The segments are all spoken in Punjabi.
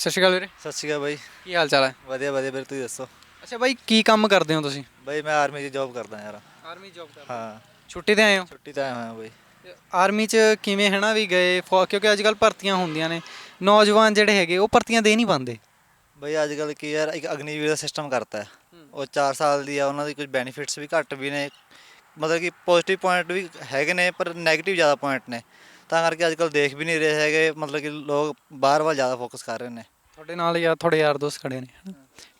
ਸਤਿ ਸ਼੍ਰੀ ਅਕਾਲ ਵੀਰੇ। ਸਤਿ ਸ਼੍ਰੀ ਅਕਾਲ ਬਾਈ। ਕੀ ਹਾਲ ਚਾਲ ਹੈ? ਵਧੀਆ ਵਧੀਆ ਵੀਰ ਤੁਸੀਂ ਦੱਸੋ? ਅੱਛਾ ਬਾਈ ਕੀ ਕੰਮ ਕਰਦੇ ਹੋ ਤੁਸੀਂ? ਬਾਈ ਮੈਂ ਆਰਮੀ 'ਚ ਜੌਬ ਕਰਦਾ ਯਾਰ। ਆਰਮੀ ਜੌਬ ਕਰਦੇ। ਹਾਂ। ਛੁੱਟੀ ਤੇ ਆਏ ਹੋ? ਛੁੱਟੀ ਤਾਂ ਆਇਆ ਹੋਇਆ ਬਾਈ। ਆਰਮੀ ਚ ਕਿਵੇਂ ਹੈ ਨਾ ਵੀ ਗਏ ਫੌ- ਕਿਉਂਕਿ ਅੱਜ ਕੱਲ ਭਰਤੀਆਂ ਹੁੰਦੀਆਂ ਨੇ। ਨੌਜਵਾਨ ਜਿਹੜੇ ਹੈਗੇ ਉਹ ਭਰਤੀਆਂ ਦੇ ਨਹੀਂ ਪਾਉਂਦੇ ਬਾਈ ਅੱਜ ਕੱਲ ਕੀ ਯਾਰ ਇੱਕ ਅਗਨੀਵੀਰ ਦਾ ਸਿਸਟਮ ਕਰਤਾ ਹੈ। ਉਹ 4 ਸਾਲ ਦੀ ਆ ਉਹਨਾਂ ਦੀ ਕੁਝ ਬੈਨੀਫਿਟਸ ਵੀ ਘੱਟ ਵੀ ਨੇ। ਮਤਲਬ ਕਿ ਪੋਜ਼ਿਟਿਵ ਪੁਆਇੰਟ ਵੀ ਹੈਗੇ ਨੇ ਪਰ 네ਗੇਟਿਵ ਜ਼ਿਆਦਾ ਪੁਆਇੰਟ ਨੇ। ਤਾਂ ਕਰਕੇ ਅੱਜ ਕੱਲ ਦੇਖ ਵੀ ਨਹੀਂ ਰਹੇ ਹੈਗੇ। ਮਤਲਬ ਕਿ ਲੋਕ ਬਾਹਰ ਵੱਲ ਜ਼ਿਆਦਾ ਫੋਕਸ ਕਰ ਰਹੇ ਨੇ। ਤੁਹਾਡੇ ਨਾਲ ਯਾਰ ਤੁਹਾਡੇ ਯਾਰ ਦੋਸਤ ਖੜੇ ਨੇ ਹਨਾ?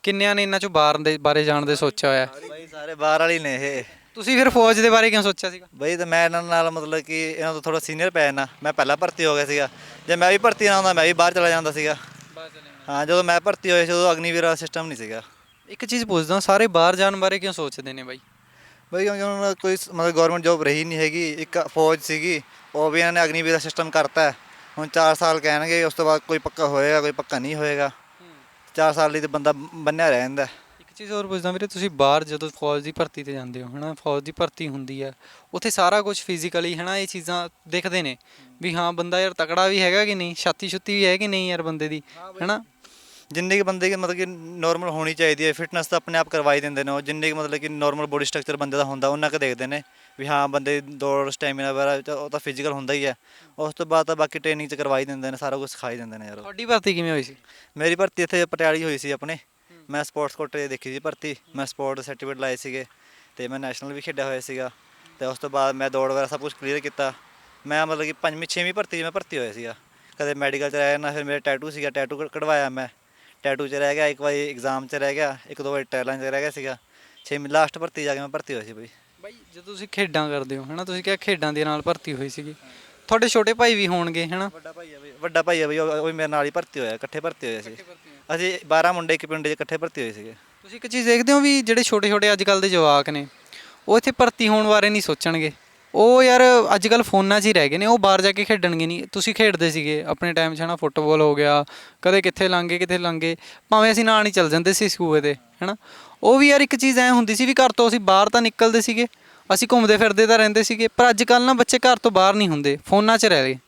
ਕਿੰਨਿਆਂ ਨੇ ਇਹਨਾਂ ਚੋਂ ਬਾਹਰ ਦੇ ਬਾਰੇ ਜਾਣ ਦੇ ਸੋਚਿਆ ਹੋਇਆ? ਹੈ? ਬਾਈ ਸਾਰੇ ਬਾਹਰ ਵਾਲੀ ਨੇ ਇਹ। ਤੁਸੀਂ ਫਿਰ ਫੌਜ ਦੇ ਬਾਰੇ ਕਿਉਂ ਸੋਚਿਆ ਸੀਗਾ? ਬਈ ਤੇ ਮੈਂ ਇਹਨਾਂ ਨਾਲ ਮਤਲਬ ਕਿ ਇਹਨਾਂ ਤੋਂ ਥੋੜਾ ਸੀਨੀਅਰ ਪੈ ਜਾਣਾ ਮੈਂ ਪਹਿਲਾਂ ਭਰਤੀ ਹੋ ਗਿਆ ਸੀਗਾ। ਜੇ ਮੈਂ ਵੀ ਭਰਤੀ ਨਾ ਹੁੰਦਾ ਮੈਂ ਵੀ ਬਾਹਰ ਚਲਾ ਜਾਂਦਾ ਸੀਗਾ। ਹਾਂ ਜਦੋਂ ਮੈਂ ਭਰਤੀ ਹੋਇਆ ਸੀ ਉਦੋਂ ਅਗਨੀਵੀਰ ਦਾ ਸਿਸਟਮ ਨਹੀਂ ਸੀਗਾ। ਇੱਕ ਚੀਜ਼ ਪੁੱਛਦਾ ਸਾਰੇ ਬਾਹਰ ਜਾਣ ਬਾਰੇ ਕਿਉਂ ਸੋਚਦੇ ਨੇ ਬਾਈ? ਬਈ ਕਿਉਂਕਿ ਉਹਨਾਂ ਕੋਈ ਸ- ਮਤਲਬ ਗਵਰਨਮੈਂਟ ਜੋਬ ਰਹੀ ਨਹੀਂ ਹੈਗੀ। ਇੱਕ ਫੌਜ ਸੀਗੀ ਉਹ ਵੀ ਇਹਨਾਂ ਨੇ ਅਗਨੀਵੀਰ ਦਾ ਸਿਸਟਮ ਕਰਤਾ। ਹੈ। ਹੁਣ 4 ਸਾਲ ਕਹਿਣਗੇ ਉਸ ਤੋਂ ਬਾਅਦ ਕੋਈ ਪੱਕਾ ਹੋਏਗਾ ਕੋਈ ਪੱਕਾ ਨਹੀਂ ਹੋਏਗਾ। 4 ਸਾਲ ਲਈ ਤੇ ਬੰਦਾ ਬੰਨਿਆ ਰਹਿ ਜਾਂਦਾ। ਇੱਕ ਚੀਜ਼ ਹੋਰ ਪੁੱਛਦਾ ਵੀਰੇ ਤੁਸੀਂ ਬਾਹਰ ਜਦੋਂ ਫੌਜ ਦੀ ਭਰਤੀ ਤੇ ਜਾਂਦੇ ਹੋ ਹਨਾ? ਫੌਜ ਦੀ ਭਰਤੀ ਹੁੰਦੀ ਹੈ ਉੱਥੇ ਸਾਰਾ ਕੁਝ ਫਿਜ਼ੀਕਲੀ ਹਨਾ ਇਹ ਚੀਜ਼ਾਂ ਦਿਖਦੇ ਨੇ। ਵੀ ਹਾਂ ਬੰਦਾ ਯਾਰ ਤਕੜਾ ਵੀ ਹੈਗਾ ਕਿ ਨਹੀਂ? ਛਾਤੀ ਛੁੱਤੀ ਵੀ ਹੈ ਕਿ ਨਹੀਂ ਯਾਰ ਬੰਦੇ ਦੀ? ਹਨਾ? ਜਿੰਨੀ ਕਿ ਬੰਦੇ ਦੀ ਮਤਲਬ ਕਿ ਨਾਰਮਲ ਹੋਣੀ ਚਾਹੀਦੀ ਹੈ ਫਿਟਨੈਸ ਤਾਂ ਆਪਣੇ ਆਪ ਕਰਵਾਈ ਦਿੰਦੇ ਨੇ ਉਹ। ਜਿੰਨੀ ਕਿ ਮਤਲਬ ਕਿ ਨਾਰਮਲ ਬੋਡੀ ਸਟਰਕਚਰ ਬੰਦੇ ਦਾ ਹੁੰਦਾ ਉਹਨਾਂ ਕੁ ਦੇਖਦੇ ਨੇ। ਵੀ ਹਾਂ ਬੰਦੇ ਦੌੜ ਸਟੈਮਿਨਾ ਵਗੈਰਾ ਤਾਂ ਉਹ ਤਾਂ ਫਿਜ਼ੀਕਲ ਹੁੰਦਾ ਹੀ ਹੈ। ਉਸ ਤੋਂ ਬਾਅਦ ਤਾਂ ਬਾਕੀ ਟ੍ਰੇਨਿੰਗ ਚ ਕਰਵਾਈ ਦਿੰਦੇ ਨੇ ਸਾਰਾ ਕੁਝ ਸਿਖਾਈ ਦਿੰਦੇ ਨੇ ਯਾਰ। ਤੁਹਾਡੀ ਭਰਤੀ ਕਿਵੇਂ ਹੋਈ ਸੀ? ਮੇਰੀ ਭਰਤੀ ਇੱਥੇ ਪਟਿਆਲੀ ਹੋਈ ਸੀ ਆਪਣੇ। ਮੈਂ ਸਪੋਰਟਸ ਕੋਟੇ ਦੇਖੀ ਸੀ ਭਰਤੀ। ਮੈਂ ਸਪੋਰਟ ਸਰਟੀਫਿਕੇਟ ਲਾਏ ਸੀਗੇ ਤੇ ਮੈਂ ਨੈਸ਼ਨਲ ਵੀ ਖੇਡਿਆ ਹੋਇਆ ਸੀਗਾ। ਤੇ ਉਸ ਤੋਂ ਬਾਅਦ ਮੈਂ ਦੌੜ ਵਗੈਰਾ ਸਭ ਕੁਝ ਕਲੀਅਰ ਕੀਤਾ। ਮੈਂ ਮਤਲਬ ਕਿ ਪੰਜਵੀਂ ਛੇਵੀਂ ਭਰਤੀ 'ਚ ਮੈਂ ਭਰਤੀ ਹੋਇਆ ਸੀਗਾ। ਕਦੇ ਮੈਡੀਕਲ 'ਚ ਰਹਿ ਨਾ ਫਿਰ ਮੇਰੇ ਟੈਟੂ ਸੀਗਾ ਟੈਟੂ ਕ- ਕਢਵਾਇਆ ਮੈਂ। ਟੈਟੂ 'ਚ ਰਹਿ ਗਿਆ ਇੱਕ ਵਾਰੀ ਐਗਜ਼ਾਮ 'ਚ ਰਹਿ ਗਿਆ ਇੱਕ ਦੋ ਵਾਰੀ ਟ੍ਰਾਇਲਾਂ 'ਚ ਰਹਿ ਗਿਆ ਸੀਗਾ। ਛੇਵੀਂ ਲਾਸਟ ਭਰਤੀ ਜਾ ਕੇ ਮੈਂ ਭਰਤੀ ਹੋਇਆ ਸੀ ਬਈ। ਬਾਈ ਜਦੋਂ ਤੁਸੀਂ ਖੇਡਾਂ ਕਰਦੇ ਹੋ ਹਨਾ ਤੁਸੀਂ ਕਿਹਾ ਖੇਡਾਂ ਦੇ ਨਾਲ ਭਰਤੀ ਹੋਈ ਸੀਗੀ। ਤੁਹਾਡੇ ਛੋਟੇ ਭਾਈ ਵੀ ਹੋਣਗੇ ਹਨਾ? ਵੱਡਾ ਭਾਈ ਆ ਬਈ ਵੱਡਾ ਭਾਈ ਆ ਬਈ ਉਹ ਮੇਰੇ ਨਾਲ ਹੀ ਭਰਤੀ ਹੋਇਆ ਇਕੱਠੇ ਭਰਤੀ ਹੋਏ ਸੀ ਅਸੀਂ 12 ਮੁੰਡੇ ਇੱਕ ਪਿੰਡ 'ਚ ਇਕੱਠੇ ਭਰਤੀ ਹੋਏ ਸੀਗੇ। ਤੁਸੀਂ ਇੱਕ ਚੀਜ਼ ਦੇਖਦੇ ਹੋ ਵੀ ਜਿਹੜੇ ਛੋਟੇ ਛੋਟੇ ਅੱਜ ਕੱਲ ਦੇ ਜਵਾਕ ਨੇ ਉਹ ਇੱਥੇ ਭਰਤੀ ਹੋਣ ਬਾਰੇ ਨਹੀਂ ਸੋਚਣਗੇ? ਉਹ ਯਾਰ ਅੱਜ ਕੱਲ ਫੋਨਾਂ 'ਚ ਹੀ ਰਹਿ ਗਏ ਨੇ, ਉਹ ਬਾਹਰ ਜਾ ਕੇ ਖੇਡਣਗੇ ਨਹੀਂ। ਤੁਸੀਂ ਖੇਡਦੇ ਸੀਗੇ, ਆਪਣੇ ਟਾਈਮ 'ਚ ਹਨਾ, ਫੁੱਟਬਾਲ ਹੋ ਗਿਆ, ਕਦੇ ਕਿੱਥੇ ਲੰਘੇ ਕਿੱਥੇ ਲੰਘੇ ਭਾਵੇਂ ਅਸੀਂ ਨਾਲ ਨਹੀਂ ਚੱਲ ਜਾਂਦੇ ਸੀ ਸਕੂਲ ਤੇ ਹਨਾ। ਉਹ ਵੀ ਯਾਰ ਇੱਕ ਚੀਜ਼ ਐ ਹੁੰਦੀ ਸੀ ਵੀ ਘਰ ਤੋਂ ਅਸੀਂ ਬਾਹਰ ਤਾਂ ਨਿਕਲਦੇ ਸੀਗੇ, ਅਸੀਂ ਘੁੰਮਦੇ ਫਿਰਦੇ ਤਾਂ ਰਹਿੰਦੇ ਸੀਗੇ, ਪਰ ਅੱਜ ਕੱਲ ਨਾ ਬੱਚੇ ਘਰ ਤੋਂ ਬਾਹਰ ਨਹੀਂ ਹੁੰਦੇ, ਫੋਨਾਂ 'ਚ ਰਹਿ ਗਏ।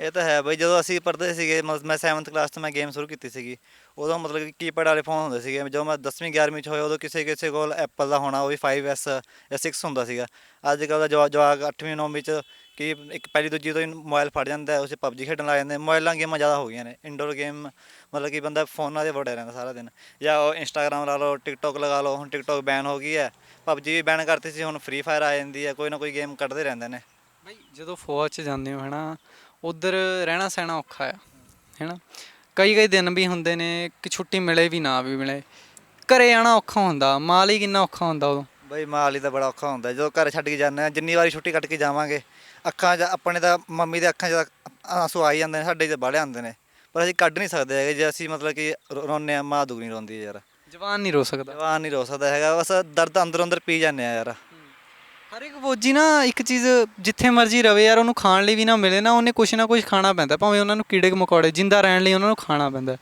ਇਹ ਤਾਂ ਹੈ ਬਈ ਜਦੋਂ ਅਸੀਂ ਪੜ੍ਹਦੇ ਸੀਗੇ ਮਤਲਬ ਮੈਂ 7th ਕਲਾਸ ਤੋਂ ਮੈਂ ਗੇਮ ਸ਼ੁਰੂ ਕੀਤੀ ਸੀਗੀ ਉਦੋਂ ਮਤਲਬ ਕਿ ਕੀਪੈਡ ਵਾਲੇ ਫੋਨ ਹੁੰਦੇ ਸੀਗੇ ਜਦੋਂ ਮੈਂ 10ਵੀਂ 11ਵੀਂ ਚ ਹੋਇਆ ਉਦੋਂ ਕਿਸੇ ਕਿਸੇ ਕੋਲ ਐਪਲ ਦਾ ਹੋਣਾ ਉਹ ਵੀ 5S ਜਾਂ 6 ਹੁੰਦਾ ਸੀਗਾ। ਅੱਜ ਕੱਲ ਦਾ ਜਵਾ- ਜਵਾਕ 8ਵੀਂ 9ਵੀਂ ਚ ਕਿ ਇੱਕ ਪਹਿਲੀ ਦੂਜੀ ਤੋਂ ਹੀ ਮੋਬਾਈਲ ਫੜ ਜਾਂਦਾ ਹੈ, ਉਸੇ ਪਬਜੀ ਖੇਡਣ ਲੱਗ ਜਾਂਦੇ ਮੋਬਾਈਲਾਂ ਗੇਮਾਂ ਜ਼ਿਆਦਾ ਹੋ ਗਈਆਂ ਨੇ ਇਨਡੋਰ ਗੇਮ ਮਤਲਬ ਕਿ ਬੰਦਾ ਫੋਨਾਂ 'ਤੇ ਵੜਿਆ ਰਹਿੰਦਾ ਸਾਰਾ ਦਿਨ। ਜਾਂ ਉਹ ਇੰਸਟਾਗ੍ਰਾਮ ਲਾ ਲਓ ਟਿਕਟੋਕ ਲਗਾ ਲਓ ਹੁਣ ਟਿਕਟੋਕ ਬੈਨ ਹੋ ਗਈ ਹੈ ਪਬਜੀ ਵੀ ਬੈਨ ਕਰਤੀ ਸੀ ਹੁਣ ਫ੍ਰੀ ਫਾਇਰ ਆ ਜਾਂਦੀ ਹੈ ਕੋਈ ਨਾ ਕੋਈ ਗੇਮ ਕੱਢਦੇ ਰਹਿੰਦੇ ਨੇ। ਬਈ ਜਦੋਂ ਫੌਜ 'ਚ ਜਾਂਦੇ ਹੋ ਹਨਾ ਉਧਰ ਰਹਿਣਾ ਸਹਿਣਾ ਔਖਾ ਆ ਹੈਨਾ? ਕਈ ਕਈ ਦਿਨ ਵੀ ਹੁੰਦੇ ਨੇ ਕਿ ਛੁੱਟੀ ਮਿਲੇ ਵੀ ਨਾ ਵੀ ਮਿਲੇ। ਘਰੇ ਆਣਾ ਔਖਾ ਹੁੰਦਾ ਮਾਲ ਹੀ ਕਿੰਨਾ ਔਖਾ ਹੁੰਦਾ ਉਦੋਂ? ਬਈ ਮਾਲੀ ਦਾ ਬੜਾ ਔਖਾ ਹੁੰਦਾ ਜਦੋਂ ਘਰ ਛੱਡ ਕੇ ਜਾਂਦੇ ਆ ਜਿੰਨੀ ਵਾਰੀ ਛੁੱਟੀ ਕੱਟ ਕੇ ਜਾਵਾਂਗੇ ਅੱਖਾਂ 'ਚ ਆਪਣੇ ਤਾਂ ਮੰਮੀ ਦੇ ਅੱਖਾਂ 'ਚ ਤਾਂ ਆਂਸੂ ਆ ਹੀ ਜਾਂਦੇ ਨੇ ਸਾਡੇ 'ਚ ਬਾਹਲੇ ਆਉਂਦੇ ਨੇ। ਪਰ ਅਸੀਂ ਕੱਢ ਨਹੀਂ ਸਕਦੇ ਹੈਗੇ ਜੇ ਅਸੀਂ ਮਤਲਬ ਕਿ ਰੋ- ਰੋਂਦੇ ਆ ਮਾਂ ਦੁਗਣੀ ਰੋਂਦੀ ਹੈ ਯਾਰ। ਜਵਾਨ ਨਹੀਂ ਰੋ ਸਕਦਾ। ਜਵਾਨ ਨਹੀਂ ਰੋ ਸਕਦਾ ਹੈਗਾ ਬਸ ਦਰਦ ਅੰਦਰ ਅੰਦਰ ਪੀ ਜਾਂਦੇ ਆ ਯਾਰ। ਹਰ ਇੱਕ ਫੌਜੀ ਨਾ ਇੱਕ ਚੀਜ਼ ਜਿੱਥੇ ਮਰਜ਼ੀ ਰਵੇ ਯਾਰ, ਉਹਨੂੰ ਖਾਣ ਲਈ ਵੀ ਨਾ ਮਿਲੇ ਨਾ, ਉਹਨੇ ਕੁਛ ਨਾ ਕੁਛ ਖਾਣਾ ਪੈਂਦਾ, ਭਾਵੇਂ ਉਹਨਾਂ ਨੂੰ ਕੀੜੇ ਮਕੌੜੇ, ਜਿੰਦਾ ਰਹਿਣ ਲਈ ਉਹਨਾਂ ਨੂੰ ਖਾਣਾ ਪੈਂਦਾ।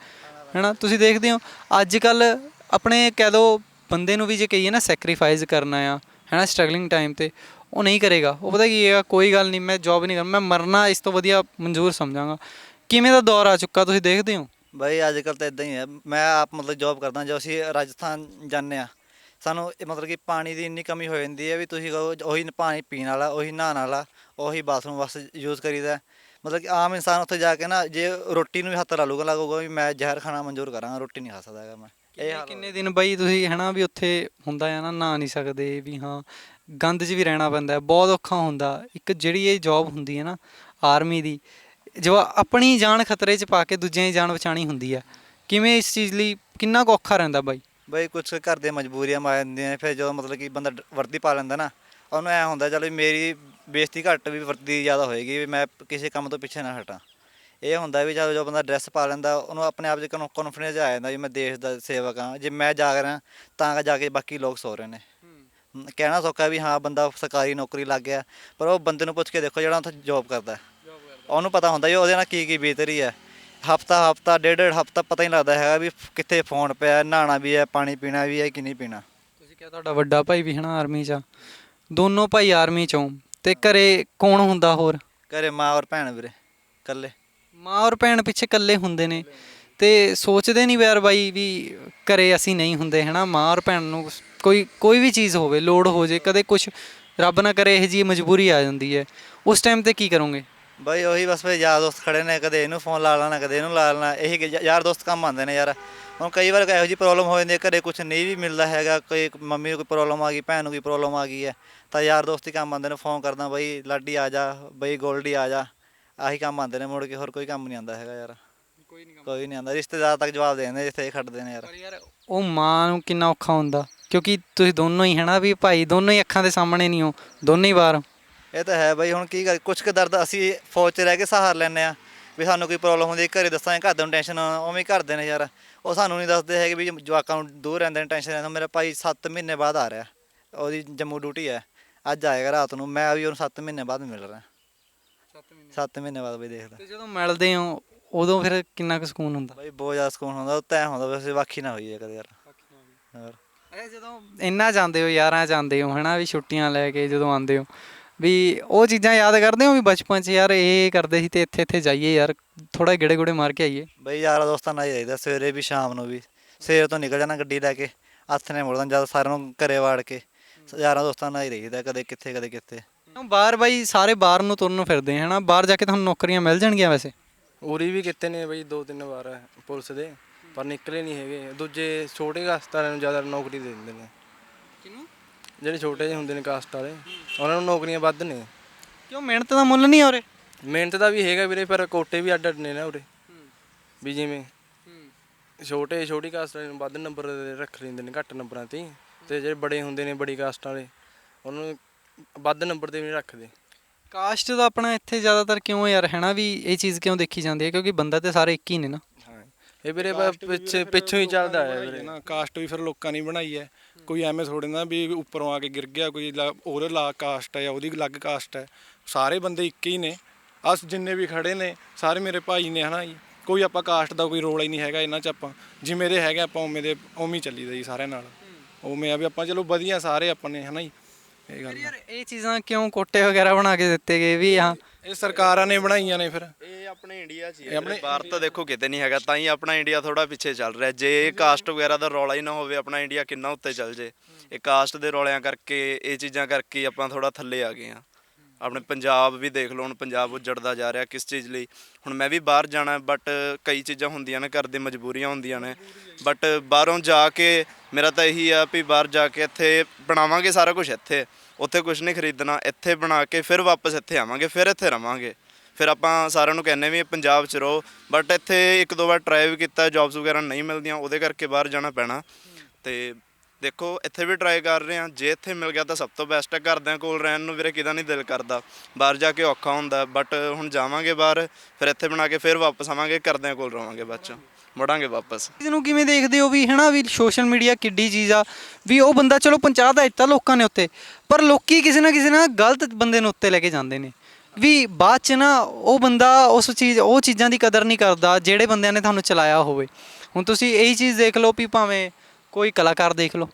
ਹੈਨਾ? ਤੁਸੀਂ ਦੇਖਦੇ ਹੋ ਅੱਜ ਕੱਲ ਆਪਣੇ ਕਹਿ ਲਓ ਬੰਦੇ ਨੂੰ ਵੀ ਜੇ ਕਹੀਏ ਨਾ ਸੈਕਰੀਫਾਈਸ ਕਰਨਾ ਆ, ਹੈਨਾ ਸਟਰਗਲਿੰਗ ਟਾਈਮ ਤੇ, ਉਹ ਨਹੀਂ ਕਰੇਗਾ। ਉਹ ਪਤਾ ਕੀ ਹੈ ਕੋਈ ਗੱਲ ਨਹੀਂ, ਮੈਂ ਜੌਬ ਨਹੀਂ ਕਰਨਾ, ਮੈਂ ਮਰਨਾ, ਇਸ ਤੋਂ ਵਧੀਆ ਮਨਜ਼ੂਰ ਸਮਝਾਂਗਾ। ਕਿਵੇਂ ਦਾ ਦੌਰ ਆ ਚੁੱਕਾ ਤੁਸੀਂ ਦੇਖਦੇ ਹੋ? ਬਈ ਅੱਜ ਕੱਲ ਤਾਂ ਇਦਾਂ ਹੀ ਹੈ, ਮੈਂ ਆਪ ਮਤਲਬ ਜੌਬ ਕਰਦਾ ਜਦੋਂ ਅਸੀਂ ਰਾਜਸਥਾਨ ਜਾਂਦੇ ਆ ਸਾਨੂੰ ਇਹ ਮਤਲਬ ਕਿ ਪਾਣੀ ਦੀ ਇੰਨੀ ਕਮੀ ਹੋ ਜਾਂਦੀ ਹੈ ਵੀ ਤੁਸੀਂ ਕਹੋ ਉਹੀ ਪਾਣੀ ਪੀਣ ਵਾਲਾ ਉਹੀ ਨਹਾਉਣ ਵਾਲਾ ਉਹੀ ਬਾਥਰੂਮ ਵਾਸਤੇ ਯੂਜ਼ ਕਰੀਦਾ ਮਤਲਬ ਕਿ ਆਮ ਇਨਸਾਨ ਉੱਥੇ ਜਾ ਕੇ ਨਾ ਜੇ ਰੋਟੀ ਨੂੰ ਵੀ ਹੱਥ ਲਾ ਲੂਗਾ ਲੱਗੂਗਾ ਵੀ ਮੈਂ ਜ਼ਹਿਰ ਖਾਣਾ ਮਨਜ਼ੂਰ ਕਰਾਂਗਾ ਰੋਟੀ ਨਹੀਂ ਖਾ ਸਕਦਾ ਹੈਗਾ ਮੈਂ। ਇਹ ਕਿੰਨੇ ਹਾਲ ਕਿੰਨੇ ਦਿਨ ਬਾਈ ਤੁਸੀਂ ਹਨਾ ਵੀ ਉੱਥੇ ਹੁੰਦਾ ਆ ਨਾ ਨਹਾ ਨਹੀਂ ਸਕਦੇ ਵੀ ਹਾਂ ਗੰਦ 'ਚ ਵੀ ਰਹਿਣਾ ਪੈਂਦਾ ਬਹੁਤ ਔਖਾ ਹੁੰਦਾ। ਇੱਕ ਜਿਹੜੀ ਇਹ ਜੌਬ ਹੁੰਦੀ ਹੈ ਨਾ ਆਰਮੀ ਦੀ ਜੋ ਆਪਣੀ ਜਾਨ ਖਤਰੇ 'ਚ ਪਾ ਕੇ ਦੂਜਿਆਂ ਦੀ ਜਾਨ ਬਚਾਣੀ ਹੁੰਦੀ ਹੈ। ਕਿਵੇਂ ਇਸ ਚੀਜ਼ ਲਈ ਕਿੰਨਾ ਔਖਾ ਰਹਿੰਦਾ ਬਾਈ? ਬਈ ਕੁਝ ਘਰ ਦੇ ਮਜਬੂਰੀਆਂ ਆ ਜਾਂਦੀਆਂ ਨੇ ਫਿਰ ਜਦੋਂ ਮਤਲਬ ਕਿ ਬੰਦਾ ਡ- ਵਰਦੀ ਪਾ ਲੈਂਦਾ ਨਾ ਉਹਨੂੰ ਐ ਹੁੰਦਾ ਚਲੋ ਵੀ ਮੇਰੀ ਬੇਇੱਜ਼ਤੀ ਘੱਟ ਵੀ ਵਰਦੀ ਜ਼ਿਆਦਾ ਹੋਏਗੀ ਵੀ ਮੈਂ ਕਿਸੇ ਕੰਮ ਤੋਂ ਪਿੱਛੇ ਨਾ ਹਟਾਂ। ਇਹ ਹੁੰਦਾ ਵੀ ਜਦੋਂ ਜੋ ਬੰਦਾ ਡਰੈਸ ਪਾ ਲੈਂਦਾ ਉਹਨੂੰ ਆਪਣੇ ਆਪ 'ਚ ਕੌਨਫੀਡੈਂਸ ਆ ਜਾਂਦਾ ਵੀ ਮੈਂ ਦੇਸ਼ ਦਾ ਸੇਵਕ ਹਾਂ ਜੇ ਮੈਂ ਜਾਗ ਰਿਹਾ ਤਾਂ ਜਾ ਕੇ ਬਾਕੀ ਲੋਕ ਸੋ ਰਹੇ ਨੇ। ਹਮ, ਕਹਿਣਾ ਸੌਖਾ ਵੀ ਹਾਂ ਬੰਦਾ ਸਰਕਾਰੀ ਨੌਕਰੀ ਲੱਗ ਗਿਆ ਪਰ ਉਹ ਬੰਦੇ ਨੂੰ ਪੁੱਛ ਕੇ ਦੇਖੋ ਜਿਹੜਾ ਉੱਥੇ ਜੌਬ ਕਰਦਾ। ਉਹਨੂੰ ਪਤਾ ਹੁੰਦਾ ਜੀ ਉਹਦੇ ਨਾਲ ਕੀ ਕੀ ਬੀਤ ਰਹੀ ਹੈ ਹਫਤਾ ਹਫਤਾ ਡੇਢ ਡੇਢ ਹਫਤਾ ਪਤਾ ਹੀ ਨਹੀਂ ਲੱਗਦਾ ਹੈਗਾ ਵੀ ਕਿੱਥੇ ਫੋਨ ਪਿਆ ਨਹਾਣਾ ਵੀ ਹੈ ਪਾਣੀ ਪੀਣਾ ਵੀ ਹੈ ਕਿ ਨਹੀਂ ਪੀਣਾ। ਤੁਸੀਂ ਕਿਹਾ ਤੁਹਾਡਾ ਵੱਡਾ ਭਾਈ ਵੀ ਹਨਾ ਆਰਮੀ 'ਚ ਆ। ਦੋਨੋਂ ਭਾਈ ਆਰਮੀ 'ਚੋਂ। ਤੇ ਘਰੇ ਕੌਣ ਹੁੰਦਾ ਹੋਰ? ਘਰੇ ਮਾਂ ਔਰ ਭੈਣ ਵੀਰੇ ਇਕੱਲੇ। ਮਾਂ ਔਰ ਭੈਣ ਪਿੱਛੇ ਇਕੱਲੇ ਹੁੰਦੇ ਨੇ। ਤੇ ਸੋਚਦੇ ਨਹੀਂ ਯਾਰ ਬਾਈ ਵੀ ਘਰੇ ਅਸੀਂ ਨਹੀਂ ਹੁੰਦੇ ਹਨਾ ਮਾਂ ਔਰ ਭੈਣ ਨੂੰ ਕੋਈ ਕੋਈ ਵੀ ਚੀਜ਼ ਹੋਵੇ ਲੋੜ ਹੋ ਜੇ ਕਦੇ ਕੁਝ ਰੱਬ ਨਾ ਕਰੇ ਇਹ ਜੀ ਮਜਬੂਰੀ ਆ ਜਾਂਦੀ ਹੈ। ਉਸ ਟਾਈਮ ਤੇ ਕੀ ਕਰੋਗੇ? ਬਾਈ ਉਹੀ ਬਸ ਫਿਰ ਯਾਰ ਦੋਸਤ ਖੜੇ ਨੇ ਕਦੇ ਇਹਨੂੰ ਫੋਨ ਲਾ ਲੈਣਾ ਕਦੇ ਇਹਨੂੰ ਲਾ ਲੈਣਾ ਇਹੀ ਕਿ ਯਾ- ਯਾਰ ਦੋਸਤ ਕੰਮ ਆਉਂਦੇ ਨੇ ਯਾਰ। ਹੁਣ ਕਈ ਵਾਰ ਇਹੋ ਜਿਹੀ ਪ੍ਰੋਬਲਮ ਹੋ ਜਾਂਦੀ ਹੈ ਘਰੇ ਕੁਝ ਨਹੀਂ ਵੀ ਮਿਲਦਾ ਹੈਗਾ ਕੋਈ ਮੰਮੀ ਨੂੰ ਕੋਈ ਪ੍ਰੋਬਲਮ ਆ ਗਈ ਭੈਣ ਨੂੰ ਕੋਈ ਪ੍ਰੋਬਲਮ ਆ ਗਈ ਹੈ ਤਾਂ ਯਾਰ ਦੋਸਤ ਹੀ ਕੰਮ ਆਉਂਦੇ ਨੇ ਫੋਨ ਕਰਦਾ ਬਈ ਲਾਡੀ ਆ ਜਾ ਬਈ ਗੋਲਡੀ ਆ ਜਾ ਆਹੀ ਕੰਮ ਆਉਂਦੇ ਨੇ ਮੁੜ ਕੇ ਹੋਰ ਕੋਈ ਕੰਮ ਨਹੀਂ ਆਉਂਦਾ ਹੈਗਾ ਯਾਰ। ਕੋਈ ਨਹੀਂ ਕੋਈ ਨਹੀਂ ਆਉਂਦਾ ਰਿਸ਼ਤੇਦਾਰ ਤੱਕ ਜਵਾਬ ਦੇ ਦਿੰਦੇ ਜਿੱਥੇ ਇਹ ਖੜਦੇ ਨੇ ਯਾਰ। ਪਰ ਯਾਰ ਉਹ ਮਾਂ ਨੂੰ ਕਿੰਨਾ ਔਖਾ ਹੁੰਦਾ ਕਿਉਂਕਿ ਤੁਸੀਂ ਦੋਨੋਂ ਹੀ ਹਨਾ ਵੀ ਭਾਈ ਦੋਨੋਂ ਹੀ ਅੱਖਾਂ ਦੇ ਸਾਹਮਣੇ ਨਹੀਂ ਹੋ ਦੋਨੋਂ ਹੀ ਵਾਰ ਇਹ ਤਾਂ ਹੈ ਬਈ ਹੁਣ ਕੀ ਕਰ ਕੁਛ ਕੁ ਦਰਦ ਅਸੀਂ ਫੌਜ 'ਚ ਰਹਿ ਕੇ ਸਹਾਰ ਲੈਂਦੇ ਆ ਵੀ ਸਾਨੂੰ ਕੋਈ ਪ੍ਰੋਬਲਮ ਹੁੰਦੀ ਘਰੇ ਦੱਸਾਂਗੇ ਘਰ ਨੂੰ ਟੈਨਸ਼ਨ ਉਵੇਂ ਹੀ ਕਰਦੇ ਨੇ ਯਾਰ। ਉਹ ਸਾਨੂੰ ਨਹੀਂ ਦੱਸਦੇ ਹੈਗੇ ਵੀ ਜਵਾਕਾਂ ਨੂੰ ਦੂਰ ਰਹਿੰਦੇ ਨੇ ਟੈਨਸ਼ਨ ਰਹਿੰਦਾ। ਮੇਰਾ ਭਾਈ 7 ਮਹੀਨੇ ਬਾਅਦ ਆ ਰਿਹਾ। ਉਹਦੀ ਜੰਮੂ ਡਿਊਟੀ ਹੈ। ਅੱਜ ਆਏਗਾ ਰਾਤ ਨੂੰ। ਮੈਂ ਵੀ ਉਹਨੂੰ 7 ਮਹੀਨੇ ਬਾਅਦ ਮਿਲ ਰਿਹਾ। 7 ਮਹੀਨੇ। ਬਾਅਦ ਬਈ ਦੇਖ ਲੈ ਤੇ ਜਦੋਂ ਮਿਲਦੇ ਹੋ ਉਦੋਂ ਫਿਰ ਕਿੰਨਾ ਕੁ ਸਕੂਨ ਹੁੰਦਾ? ਬਈ ਬਹੁਤ ਜ਼ਿਆਦਾ ਸਕੂਨ ਹੁੰਦਾ। ਉਹ ਤੈਂ ਹੁੰਦਾ ਵੈਸੇ ਵਾਖੀ ਨਾ ਹੋਈ ਹੈ ਕਦੇ ਯਾਰ। ਹੋਰ। ਅਰੇ ਜਦੋਂ ਇੰਨਾ ਜਾਂਦੇ ਹੋ ਯਾਰਾਂ ਜਾਂਦੇ ਹੋ ਹਨਾ ਵੀ ਛੁੱਟੀਆਂ ਲੈ ਕੇ ਜਦੋਂ ਆਉਂਦੇ ਹੋ ਵੀ ਉਹ ਚੀਜ਼ਾਂ ਯਾਦ ਕਰਦੇ ਹੋ ਵੀ ਬਚਪਨ 'ਚ ਯਾਰ ਇਹ ਕਰਦੇ ਸੀ ਤੇ ਇੱਥੇ ਇੱਥੇ ਜਾਈਏ ਯਾਰ ਥੋੜਾ ਗੇੜੇ ਗੋੜੇ ਮਾਰ ਕੇ ਆਈਏ? ਬਈ ਯਾਰਾਂ ਦੋਸਤਾਂ ਨਾਲ ਹੀ ਰਹੀਦਾ ਸਵੇਰੇ ਵੀ ਸ਼ਾਮ ਨੂੰ ਵੀ। ਸਵੇਰ ਤੋਂ ਨਿਕਲ ਜਾਣਾ ਗੱਡੀ ਲੈ ਕੇ ਹੱਥ ਨੇ ਮੁੜਦਾ ਜਦ ਸਾਰਿਆਂ ਨੂੰ ਘਰੇ ਵਾੜ ਕੇ। ਯਾਰਾਂ ਦੋਸਤਾਂ ਨਾਲ ਹੀ ਰਹੀਦਾ ਕਦੇ ਕਿੱਥੇ ਕਦੇ ਕਿੱਥੇ। ਬਾਹਰ ਬਾਈ ਸਾਰੇ ਬਾਹਰ ਨੂੰ ਤੁਰਨ ਨੂੰ ਫਿਰਦੇ ਹਨਾ? ਬਾਹਰ ਜਾ ਕੇ ਤੁਹਾਨੂੰ ਨੌਕਰੀਆਂ ਮਿਲ ਜਾਣਗੀਆਂ ਵੈਸੇ? ਉਰੀ ਵੀ ਕਿਤੇ ਨੇ ਬਈ ਦੋ ਤਿੰਨ ਵਾਰ ਪੁਲਿਸ ਦੇ ਪਰ ਨਿਕਲੇ ਨਹੀਂ ਹੈਗੇ। ਦੂਜੇ ਛੋਟੇ ਵਾਲਿਆਂ ਨੂੰ ਜ਼ਿਆਦਾ ਨੌਕਰੀ ਦੇ ਦਿੰਦੇ ਨੇ। ਜਿਹੜੇ ਛੋਟੇ ਜਿਹੇ ਹੁੰਦੇ ਨੇ ਕਾਸਟ ਵਾਲੇ ਉਹਨਾਂ ਨੂੰ ਨੌਕਰੀਆਂ ਵੱਧ ਨੇ। ਕਿਉਂ ਮਿਹਨਤ ਦਾ ਮੁੱਲ ਨਹੀਂ ਉਰੇ? ਮਿਹਨਤ ਦਾ ਵੀ ਹੈਗਾ ਵੀਰੇ ਪਰ ਕੋਟੇ ਵੀ ਅੱਡ ਅੱਡ ਨੇ ਨਾ ਉਰੇ। ਵੀ ਜਿਵੇਂ ਛੋਟੇ ਛੋਟੀ ਕਾਸਟ ਵਾਲੇ ਨੂੰ ਵੱਧ ਨੰਬਰ ਰੱਖ ਲੈਂਦੇ ਨੇ ਘੱਟ ਨੰਬਰਾਂ ਤੇ। ਹੀ। ਤੇ ਜਿਹੜੇ ਬੜੇ ਹੁੰਦੇ ਨੇ ਬੜੀ ਕਾਸਟ ਵਾਲੇ ਉਹਨਾਂ ਨੂੰ ਵੱਧ ਨੰਬਰ ਤੇ ਵੀ ਨਹੀਂ ਰੱਖਦੇ। ਕਾਸਟ ਦਾ ਆਪਣਾ ਇੱਥੇ ਜ਼ਿਆਦਾਤਰ ਕਿਉਂ ਯਾਰ ਹੈਨਾ ਵੀ ਇਹ ਚੀਜ਼ ਕਿਉਂ ਦੇਖੀ ਜਾਂਦੀ ਹੈ? ਕਿਉਂਕਿ ਬੰਦਾ ਤੇ ਸਾਰੇ ਇੱਕ ਹੀ ਨੇ ਨਾ। ਇਹ ਵੀਰੇ ਪਿੱਛੇ ਪਿੱਛੋਂ ਹੀ ਚੱਲਦਾ ਆਇਆ ਵੀਰੇ। ਨਾ ਕਾਸਟ ਵੀ ਫਿਰ ਲੋਕਾਂ ਨੇ ਬਣਾਈ ਹੈ। ਕੋਈ ਐਵੇਂ ਥੋੜੇ ਨਾ ਵੀ ਉੱਪਰੋਂ ਆ ਕੇ ਗਿਰ ਗਿਆ ਕੋਈ ਲਾ- ਉਹਦੇ ਲਾ ਕਾਸਟ ਹੈ ਜਾਂ ਉਹਦੀ ਅਲੱਗ ਕਾਸਟ ਹੈ। ਸਾਰੇ ਬੰਦੇ ਇੱਕ ਹੀ ਨੇ। ਅਸ ਜਿੰਨੇ ਵੀ ਖੜੇ ਨੇ ਸਾਰੇ ਮੇਰੇ ਭਾਈ ਨੇ ਹਨਾ ਜੀ। ਕੋਈ ਆਪਾਂ ਕਾਸਟ ਦਾ ਕੋਈ ਰੋਲ ਹੀ ਨਹੀਂ ਹੈਗਾ ਇਹਨਾਂ 'ਚ ਆਪਾਂ। ਜਿਵੇਂ ਦੇ ਹੈਗੇ ਆਪਾਂ ਉਵੇਂ ਦੇ ਉਵੇਂ ਹੀ ਚੱਲੀਦਾ ਜੀ ਸਾਰਿਆਂ ਨਾਲ। ਉਵੇਂ ਆ ਵੀ ਆਪਾਂ ਚਲੋ ਵਧੀਆ ਸਾਰੇ ਆਪਣੇ ਹਨਾ ਜੀ। ਇਹ ਗੱਲ ਆ। ਯਾਰ ਇਹ ਚੀਜ਼ਾਂ ਕਿਉਂ ਕੋਟੇ ਵਗੈਰਾ ਬਣਾ ਕੇ ਦਿੱਤੇ ਗਏ ਵੀ ਹਾਂ ਇਹ ਸਰਕਾਰਾਂ ਨੇ ਬਣਾਈਆਂ ਨੇ ਫਿਰ। ਇਹ ਆਪਣੇ ਇੰਡੀਆ 'ਚ ਹੀ ਹੈ ਆਪਣੇ ਆਪਣੇ ਬਾਹਰ ਤਾਂ ਦੇਖੋ ਕਿਤੇ ਨਹੀਂ ਹੈਗਾ ਤਾਂ ਹੀ ਆਪਣਾ ਇੰਡੀਆ ਥੋੜਾ ਪਿੱਛੇ ਚੱਲ ਰਿਹਾ। ਜੇ ਇਹ ਕਾਸਟ ਵਗੈਰਾ ਦਾ ਰੌਲਾ ਹੀ ਨਾ ਹੋਵੇ ਆਪਣਾ ਇੰਡੀਆ ਕਿੰਨਾ ਉੱਤੇ ਚੱਲ ਜੇ। ਇਹ ਕਾਸਟ ਦੇ ਰੌਲਿਆਂ ਕਰਕੇ ਇਹ ਚੀਜ਼ਾਂ ਕਰਕੇ ਹੀ ਆਪਾਂ ਥੋੜਾ ਥੱਲੇ ਆ ਗਏ ਆ ਆਪਣੇ ਪੰਜਾਬ ਵੀ ਦੇਖ ਲਓ, ਹੁਣ ਪੰਜਾਬ ਉੱਜੜਦਾ ਜਾ ਰਿਹਾ ਕਿਸ ਚੀਜ਼ ਲਈ। ਹੁਣ ਮੈਂ ਵੀ ਬਾਹਰ ਜਾਣਾ ਬਟ ਕਈ ਚੀਜ਼ਾਂ ਹੁੰਦੀਆਂ ਨੇ, ਘਰ ਦੀ ਮਜਬੂਰੀਆਂ ਹੁੰਦੀਆਂ ਨੇ। ਬਟ ਬਾਹਰੋਂ ਜਾ ਕੇ ਮੇਰਾ ਤਾਂ ਇਹੀ ਆ ਵੀ ਬਾਹਰ ਜਾ ਕੇ ਇੱਥੇ ਬਣਾਵਾਂਗੇ ਸਾਰਾ ਕੁਝ ਇੱਥੇ। ਉੱਥੇ ਕੁਝ ਨਹੀਂ ਖਰੀਦਣਾ, ਇੱਥੇ ਬਣਾ ਕੇ ਫਿਰ ਵਾਪਸ ਇੱਥੇ ਆਵਾਂਗੇ, ਫਿਰ ਇੱਥੇ ਰਵਾਂਗੇ। ਫਿਰ ਆਪਾਂ ਸਾਰਿਆਂ ਨੂੰ ਕਹਿੰਨੇ ਵੀ ਪੰਜਾਬ 'ਚ ਰਹੋ ਬਟ ਇੱਥੇ ਇੱਕ ਦੋ ਵਾਰ ਟਰਾਈ ਵੀ ਕੀਤਾ ਜੌਬਸ ਵਗੈਰਾ ਨਹੀਂ ਮਿਲਦੀਆਂ, ਉਹਦੇ ਕਰਕੇ ਬਾਹਰ ਜਾਣਾ ਪੈਣਾ। ਤੇ ਦੇਖੋ, ਇੱਥੇ ਵੀ ਟਰਾਈ ਕਰ ਰਹੇ ਹਾਂ। ਜੇ ਇੱਥੇ ਮਿਲ ਗਿਆ ਤਾਂ ਸਭ ਤੋਂ ਬੈਸਟ ਹੈ। ਘਰਦਿਆਂ ਕੋਲ ਰਹਿਣ ਨੂੰ ਵੀਰੇ ਕਿਦਾ ਨਹੀਂ ਦਿਲ ਕਰਦਾ। ਬਾਹਰ ਜਾ ਕੇ ਔਖਾ ਹੁੰਦਾ। ਬਟ ਹੁਣ ਜਾਵਾਂਗੇ ਬਾਹਰ, ਫਿਰ ਇੱਥੇ ਬਣਾ ਕੇ ਫਿਰ ਵਾਪਸ ਆਵਾਂਗੇ, ਘਰਦਿਆਂ ਕੋਲ ਰਵਾਂਗੇ ਬਾਅਦ ਮੁੜਾਂਗੇ ਵਾਪਸ। ਇਸ ਨੂੰ ਕਿਵੇਂ ਦੇਖਦੇ ਹੋ ਵੀ, ਹੈਨਾ, ਵੀ ਸੋਸ਼ਲ ਮੀਡੀਆ ਕਿੱਡੀ ਚੀਜ਼ ਆ, ਵੀ ਉਹ ਬੰਦਾ ਚਲੋ ਪਹੁੰਚਾ ਤਾਂ ਦਿੱਤਾ ਲੋਕਾਂ ਨੇ ਉੱਤੇ, ਪਰ ਲੋਕੀ ਕਿਸੇ ਨਾ ਕਿਸੇ ਨਾਲ ਗਲਤ ਬੰਦੇ ਨੂੰ ਉੱਤੇ ਲੈ ਕੇ ਜਾਂਦੇ ਨੇ। ਵੀ ਬਾਅਦ ਚ ਨਾ ਉਹ ਬੰਦਾ ਉਸ ਚੀਜ਼, ਉਹ ਚੀਜ਼ਾਂ ਦੀ ਕਦਰ ਨਹੀਂ ਕਰਦਾ, ਜਿਹੜੇ ਬੰਦਿਆਂ ਨੇ ਤੁਹਾਨੂੰ ਚਲਾਇਆ ਹੋਵੇ। ਹੁਣ ਤੁਸੀਂ ਇਹੀ ਚੀਜ਼ ਦੇਖ ਲਓ ਵੀ ਭਾਵੇਂ ਕੋਈ ਕਲਾਕਾਰ ਦੇਖ ਲਓ,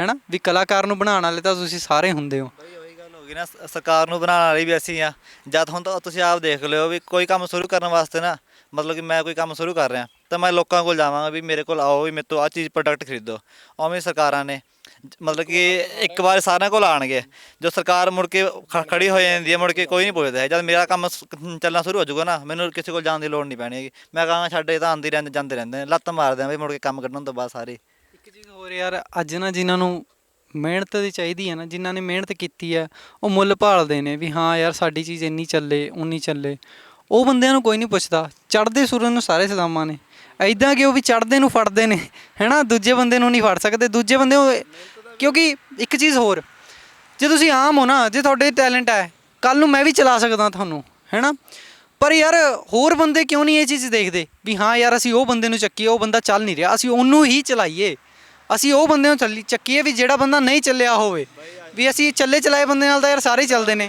ਹੈਨਾ? ਵੀ ਕਲਾਕਾਰ ਨੂੰ ਬਣਾਉਣ ਵਾਲੇ ਤਾਂ ਤੁਸੀਂ ਸਾਰੇ ਹੁੰਦੇ ਹੋ। ਬਈ ਉਹੀ ਗੱਲ ਹੋ ਗਈ ਨਾ, ਸ- ਸਰਕਾਰ ਨੂੰ ਬਣਾਉਣ ਵਾਲੀ ਵੀ ਅਸੀਂ ਆ। ਜਦ ਹੁਣ ਤਾਂ ਤੁਸੀਂ ਆਪ ਦੇਖ ਲਿਓ ਵੀ ਕੋਈ ਕੰਮ ਸ਼ੁਰੂ ਕਰਨ ਵਾਸਤੇ ਨਾ, ਮਤਲਬ ਕਿ ਮੈਂ ਕੋਈ ਕੰਮ ਸ਼ੁਰੂ ਕਰ ਰਿਹਾ, ਤਾਂ ਮੈਂ ਲੋਕਾਂ ਕੋਲ ਜਾਵਾਂਗਾ ਵੀ ਮੇਰੇ ਕੋਲ ਆਓ ਵੀ ਮੇਰੇ ਤੋਂ ਆਹ ਚੀਜ਼ ਪ੍ਰੋਡਕਟ ਖਰੀਦੋ। ਉਵੇਂ ਸਰਕਾਰਾਂ ਨੇ ਜ- ਮਤਲਬ ਕਿ ਇੱਕ ਵਾਰ ਸਾਰਿਆਂ ਕੋਲ ਆਣਗੇ ਜੋ ਸਰਕਾਰ ਮੁੜ ਕੇ ਖ- ਖੜੀ ਹੋ ਜਾਂਦੀ ਹੈ, ਮੁੜ ਕੇ ਕੋਈ ਨਹੀਂ ਪੁੱਛਦਾ। ਹੈ। ਜਦ ਮੇਰਾ ਕੰਮ ਸ- ਚੱਲਣਾ ਸ਼ੁਰੂ ਹੋ ਜਾਊਗਾ ਨਾ, ਮੈਨੂੰ ਕਿਸੇ ਕੋਲ ਜਾਣ ਦੀ ਲੋੜ ਨਹੀਂ ਪੈਣੀ ਹੈਗੀ। ਮੈਂ ਕਹਾਂਗਾ, ਛੱਡ, ਇਹ ਤਾਂ ਆਂਦੇ ਰਹਿੰਦੇ, ਜਾਂਦੇ ਰਹਿੰਦੇ ਨੇ, ਲੱਤ ਮਾਰਦੇ ਆ ਵੀ ਮੁੜ ਕੇ ਕੰਮ ਕੱਢਣ ਤੋਂ ਬਾਅਦ ਸਾਰੇ। ਹੋਰ ਯਾਰ ਅੱਜ ਨਾ ਜਿਨ੍ਹਾਂ ਨੂੰ ਮਿਹਨਤ ਦੀ ਚਾਹੀਦੀ ਹੈ ਨਾ, ਜਿਨ੍ਹਾਂ ਨੇ ਮਿਹਨਤ ਕੀਤੀ ਹੈ, ਉਹ ਮੁੱਲ ਭਾਲਦੇ ਨੇ ਵੀ ਹਾਂ ਯਾਰ ਸਾਡੀ ਚੀਜ਼ ਇੰਨੀ ਚੱਲੇ ਉਨੀ ਚੱਲੇ। ਉਹ ਬੰਦਿਆਂ ਨੂੰ ਕੋਈ ਨਹੀਂ ਪੁੱਛਦਾ। ਚੜ੍ਹਦੇ ਸੂਰਜ ਨੂੰ ਸਾਰੇ ਸਲਾਮਾਂ ਨੇ। ਐਦਾਂ ਕਿ ਉਹ ਵੀ ਚੜ੍ਹਦੇ ਨੂੰ ਫੜਦੇ ਨੇ। ਹੈਨਾ? ਦੂਜੇ ਬੰਦੇ ਨੂੰ ਨਹੀਂ ਫੜ ਸਕਦੇ। ਦੂਜੇ ਬੰਦੇ ਕਿਉਂਕਿ ਇੱਕ ਚੀਜ਼ ਹੋਰ, ਜੇ ਤੁਸੀਂ ਆਮ ਹੋ ਨਾ, ਜੇ ਤੁਹਾਡੇ ਟੈਲੈਂਟ ਹੈ ਕੱਲ ਨੂੰ ਮੈਂ ਵੀ ਚਲਾ ਸਕਦਾ ਤੁਹਾਨੂੰ, ਹੈਨਾ? ਪਰ ਯਾਰ ਹੋਰ ਬੰਦੇ ਕਿਉਂ ਨਹੀਂ ਇਹ ਚੀਜ਼ ਦੇਖਦੇ? ਵੀ ਹਾਂ ਯਾਰ ਅਸੀਂ ਉਹ ਬੰਦੇ ਨੂੰ ਚੱਕੀਏ, ਉਹ ਬੰਦਾ ਚੱਲ ਨਹੀਂ ਰਿਹਾ। ਅਸੀਂ ਉਹਨੂੰ ਹੀ ਚਲਾਈਏ। ਅਸੀਂ ਉਹ ਬੰਦੇ ਨੂੰ ਚੱਲੀ ਚੱਕੀਏ ਵੀ ਜਿਹੜਾ ਬੰਦਾ ਨਹੀਂ ਚੱਲਿਆ ਹੋਵੇ। ਵੀ ਅਸੀਂ ਚੱਲੇ ਚਲਾਏ ਬੰਦੇ ਨਾਲ ਤਾਂ ਯਾਰ ਸਾਰੇ ਹੀ ਚੱਲਦੇ ਨੇ।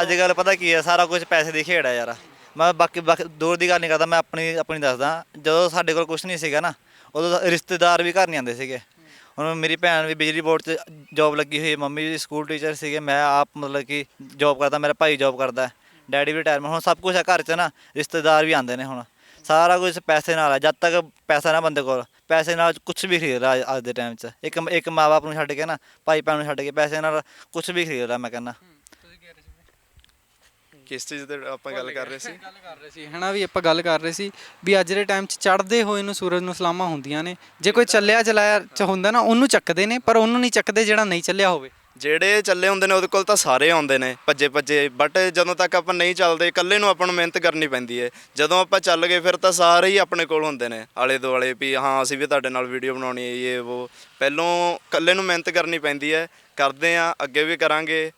ਅੱਜ ਕੱਲ ਪਤਾ ਕੀ ਹੈ ਸਾਰਾ ਕੁਝ ਪੈਸੇ ਦੀ ਖੇਡ ਹੈ ਯਾਰ। ਮੈਂ ਬਾਕੀ ਬਾਕੀ ਦੂਰ ਦੀ ਗੱਲ ਨਹੀਂ ਕਰਦਾ, ਮੈਂ ਆਪਣੀ ਆਪਣੀ ਦੱਸਦਾ। ਜਦੋਂ ਸਾਡੇ ਕੋਲ ਕੁਝ ਨਹੀਂ ਸੀਗਾ ਨਾ, ਉਦੋਂ ਰਿਸ਼ਤੇਦਾਰ ਵੀ ਘਰ ਨਹੀਂ ਆਉਂਦੇ ਸੀਗੇ। ਹੁਣ ਮੇਰੀ ਭੈਣ ਵੀ ਬਿਜਲੀ ਬੋਰਡ 'ਚ ਜੌਬ ਲੱਗੀ ਹੋਈ, ਮੰਮੀ ਵੀ ਸਕੂਲ ਟੀਚਰ ਸੀਗੇ, ਮੈਂ ਆਪ ਮਤਲਬ ਕਿ ਜੌਬ ਕਰਦਾ, ਮੇਰਾ ਭਾਈ ਜੌਬ ਕਰਦਾ। ਡੈਡੀ ਵੀ ਰਿਟਾਇਰਮੈਂਟ ਹੁਣ ਸਭ ਕੁਝ ਹੈ ਘਰ 'ਚ ਨਾ, ਰਿਸ਼ਤੇਦਾਰ ਵੀ ਆਉਂਦੇ ਨੇ ਹੁਣ। ਸਾਰਾ ਕੁਝ ਪੈਸੇ ਨਾਲ ਹੈ ਜਦ ਤੱਕ ਪੈਸਾ ਨਾ ਬੰਦੇ ਕੋਲ ਪੈਸੇ ਨਾਲ ਕੁਝ ਵੀ ਖਰੀਦਦਾ ਅੱਜ- ਅੱਜ ਦੇ ਟਾਈਮ 'ਚ। ਇੱਕ ਇੱਕ ਮਾਂ-ਬਾਪ ਨੂੰ ਛੱਡ ਕੇ ਨਾ ਭਾਈ ਭੈਣ ਨੂੰ ਛੱਡ ਕੇ ਪੈਸੇ ਨਾਲ ਕੁਝ ਵੀ ਖਰੀਦਦਾ ਮੈਂ ਕਹਿੰਦਾ। ਕਿਸ ਚੀਜ਼ ਤੇ ਆਪਾਂ ਗੱਲ ਕਰ ਰਹੇ ਸੀ? ਗੱਲ ਕਰ ਰਹੇ ਸੀ ਹਨਾ ਵੀ ਆਪਾਂ ਗੱਲ ਕਰ ਰਹੇ ਸੀ ਵੀ ਅੱਜ ਦੇ ਟਾਈਮ 'ਚ ਚੜ੍ਹਦੇ ਹੋਏ ਨੂੰ ਸੂਰਜ ਨੂੰ ਸਲਾਮਾਂ ਹੁੰਦੀਆਂ ਨੇ। ਜੇ ਕੋਈ ਚੱਲਿਆ ਚਲਾਇਆ ਚ ਹੁੰਦਾ ਨਾ ਉਹਨੂੰ ਚੱਕਦੇ ਨੇ ਪਰ ਉਹਨੂੰ ਨਹੀਂ ਚੱਕਦੇ ਜਿਹੜਾ ਨਹੀਂ ਚੱਲਿਆ ਹੋਵੇ। ਜਿਹੜੇ ਚੱਲੇ ਹੁੰਦੇ ਨੇ ਉਹਦੇ ਕੋਲ ਤਾਂ ਸਾਰੇ ਆਉਂਦੇ ਨੇ ਭੱਜੇ ਭੱਜੇ ਬਟ ਜਦੋਂ ਤੱਕ ਆਪਾਂ ਨਹੀਂ ਚੱਲਦੇ, ਇਕੱਲੇ ਨੂੰ ਆਪਾਂ ਨੂੰ ਮਿਹਨਤ ਕਰਨੀ ਪੈਂਦੀ ਹੈ ਜਦੋਂ ਆਪਾਂ ਚੱਲ ਗਏ, ਫਿਰ ਤਾਂ ਸਾਰੇ ਹੀ ਆਪਣੇ ਕੋਲ ਹੁੰਦੇ ਨੇ, ਆਲੇ ਦੁਆਲੇ ਵੀ, ਹਾਂ, ਅਸੀਂ ਵੀ ਤੁਹਾਡੇ ਨਾਲ ਵੀਡੀਓ ਬਣਾਉਣੀ ਹੈ ਇਹ ਉਹ ਪਹਿਲੋਂ ਇਕੱਲੇ ਨੂੰ ਮਿਹਨਤ ਕਰਨੀ ਪੈਂਦੀ ਹੈ ਕਰਦੇ ਆ, ਅੱਗੇ ਵੀ ਕਰਾਂਗੇ,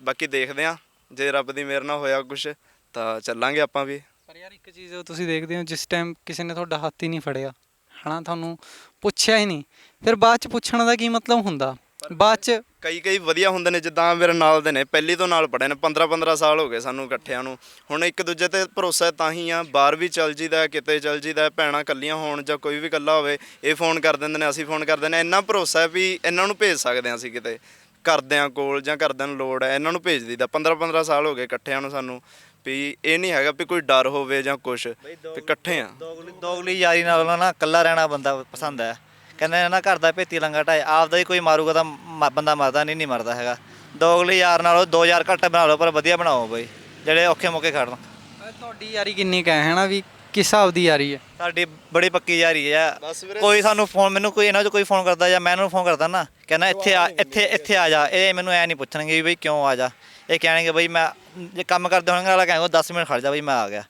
ਬਾਕੀ ਦੇਖਦੇ ਆ, ਜੇ ਰੱਬ ਦੀ ਮਿਹਰ ਨਾਲ ਹੋਇਆ ਕੁਝ ਤਾਂ ਚੱਲਾਂਗੇ ਆਪਾਂ ਵੀ। ਪਰ ਯਾਰ ਇੱਕ ਚੀਜ਼ ਤੁਸੀਂ ਦੇਖਦੇ ਹੋ, ਜਿਸ ਟਾਈਮ ਕਿਸੇ ਨੇ ਤੁਹਾਡਾ ਹੱਥ ਹੀ ਨਹੀਂ ਫੜਿਆ, ਹਨਾ, ਤੁਹਾਨੂੰ ਪੁੱਛਿਆ ਹੀ ਨਹੀਂ, ਫਿਰ ਬਾਅਦ 'ਚ ਪੁੱਛਣ ਦਾ ਕੀ ਮਤਲਬ ਹੁੰਦਾ? ਬਾਅਦ 'ਚ? ਕਈ ਕਈ ਵਧੀਆ ਹੁੰਦੇ ਨੇ ਜਿੱਦਾਂ ਮੇਰੇ ਨਾਲ ਦੇ ਨੇ ਪਹਿਲੀ ਤੋਂ ਨਾਲ ਪੜ੍ਹੇ ਨੇ 15 15 ਸਾਲ ਹੋ ਗਏ ਸਾਨੂੰ ਇਕੱਠਿਆਂ ਨੂੰ। ਹੁਣ ਇੱਕ ਦੂਜੇ ਤੇ ਭਰੋਸਾ ਤਾਂ ਹੀ ਆ ਬਾਹਰ ਵੀ ਚੱਲ ਜੀਦਾ ਕਿਤੇ ਚੱਲ ਜੀਦਾ ਭੈਣਾਂ ਕੱਲੀਆਂ ਹੋਣ ਜਾਂ ਕੋਈ ਵੀ ਇਕੱਲਾ ਹੋਵੇ ਇਹ ਫੋਨ ਕਰ ਦਿੰਦੇ ਨੇ ਅਸੀਂ ਫੋਨ ਕਰ ਦਿੰਦੇ ਨੇ ਇੰਨਾ ਭਰੋਸਾ ਹੈ ਵੀ ਇਹਨਾਂ ਨੂੰ ਭੇਜ ਸਕਦੇ ਹਾਂ ਅਸੀਂ ਕਿਤੇ ਕਰਦਿਆਂ ਕੋਲ ਜਾਂ ਕਰਦਿਆਂ ਨੂੰ ਲੋੜ ਹੈ ਇਹਨਾਂ ਨੂੰ ਭੇਜ ਦਈਦਾ। 15 15 ਸਾਲ ਹੋ ਗਏ ਇਕੱਠਿਆਂ ਨੂੰ ਸਾਨੂੰ ਵੀ ਇਹ ਨਹੀਂ ਹੈਗਾ ਵੀ ਕੋਈ ਡਰ ਹੋਵੇ ਜਾਂ ਕੁਝ ਵੀ ਇਕੱਠੇ ਆ ਦੋਗਲੀ ਦੋਗਲੀ ਯਾਰੀ ਨਾਲ ਨਾ ਇਕੱਲਾ ਰਹਿਣਾ ਬੰਦਾ ਪਸੰਦ ਹੈ। ਕਹਿੰਦੇ ਨੇ ਨਾ ਘਰ ਦਾ ਭੇਤੀ ਲੰਗਾ ਢਾਏ ਆਪਦਾ ਹੀ ਕੋਈ ਮਾਰੂਗਾ ਤਾਂ ਮ- ਬੰਦਾ ਮਰਦਾ ਨਹੀਂ ਨਹੀਂ ਮਰਦਾ ਹੈਗਾ। ਦੋਗਲੀ ਯਾਰ ਨਾਲ 2000 ਘੱਟ ਬਣਾ ਲਓ ਪਰ ਵਧੀਆ ਬਣਾਓ ਬਈ ਜਿਹੜੇ ਔਖੇ ਮੌਕੇ ਖੜਨ। ਤੁਹਾਡੀ ਯਾਰੀ ਕਿੰਨੀ ਕੁ ਹੈ ਹਨਾ ਵੀ ਕਿਸ ਹਿਸਾਬ ਦੀ ਯਾਰੀ ਹੈ? ਸਾਡੀ ਬੜੀ ਪੱਕੀ ਯਾਰੀ ਹੈ। ਬਸ ਵੀਰੇ- ਕੋਈ ਸਾਨੂੰ ਫੋਨ ਮੈਨੂੰ ਕੋਈ ਇਹਨਾਂ 'ਚ ਕੋਈ ਫੋਨ ਕਰਦਾ ਜਾਂ ਮੈਂ ਇਹਨਾਂ ਨੂੰ ਫੋਨ ਕਰਦਾ ਨਾ ਕਹਿੰਦਾ ਇੱਥੇ ਆ ਇੱਥੇ ਇੱਥੇ ਆ ਜਾ ਇਹ ਮੈਨੂੰ ਐ ਨਹੀਂ ਪੁੱਛਣਗੇ ਵੀ ਬਈ ਕਿਉਂ ਆ ਜਾ। ਇਹ ਕਹਿਣਗੇ ਬਈ ਮੈਂ ਜੇ ਕੰਮ ਕਰਦੇ ਹੋਣਗੇ ਅਗਲਾ ਕਹੇਗਾ 10 ਮਿੰਟ ਖੜ ਜਾ ਬਈ ਮੈਂ ਆ ਗਿਆ।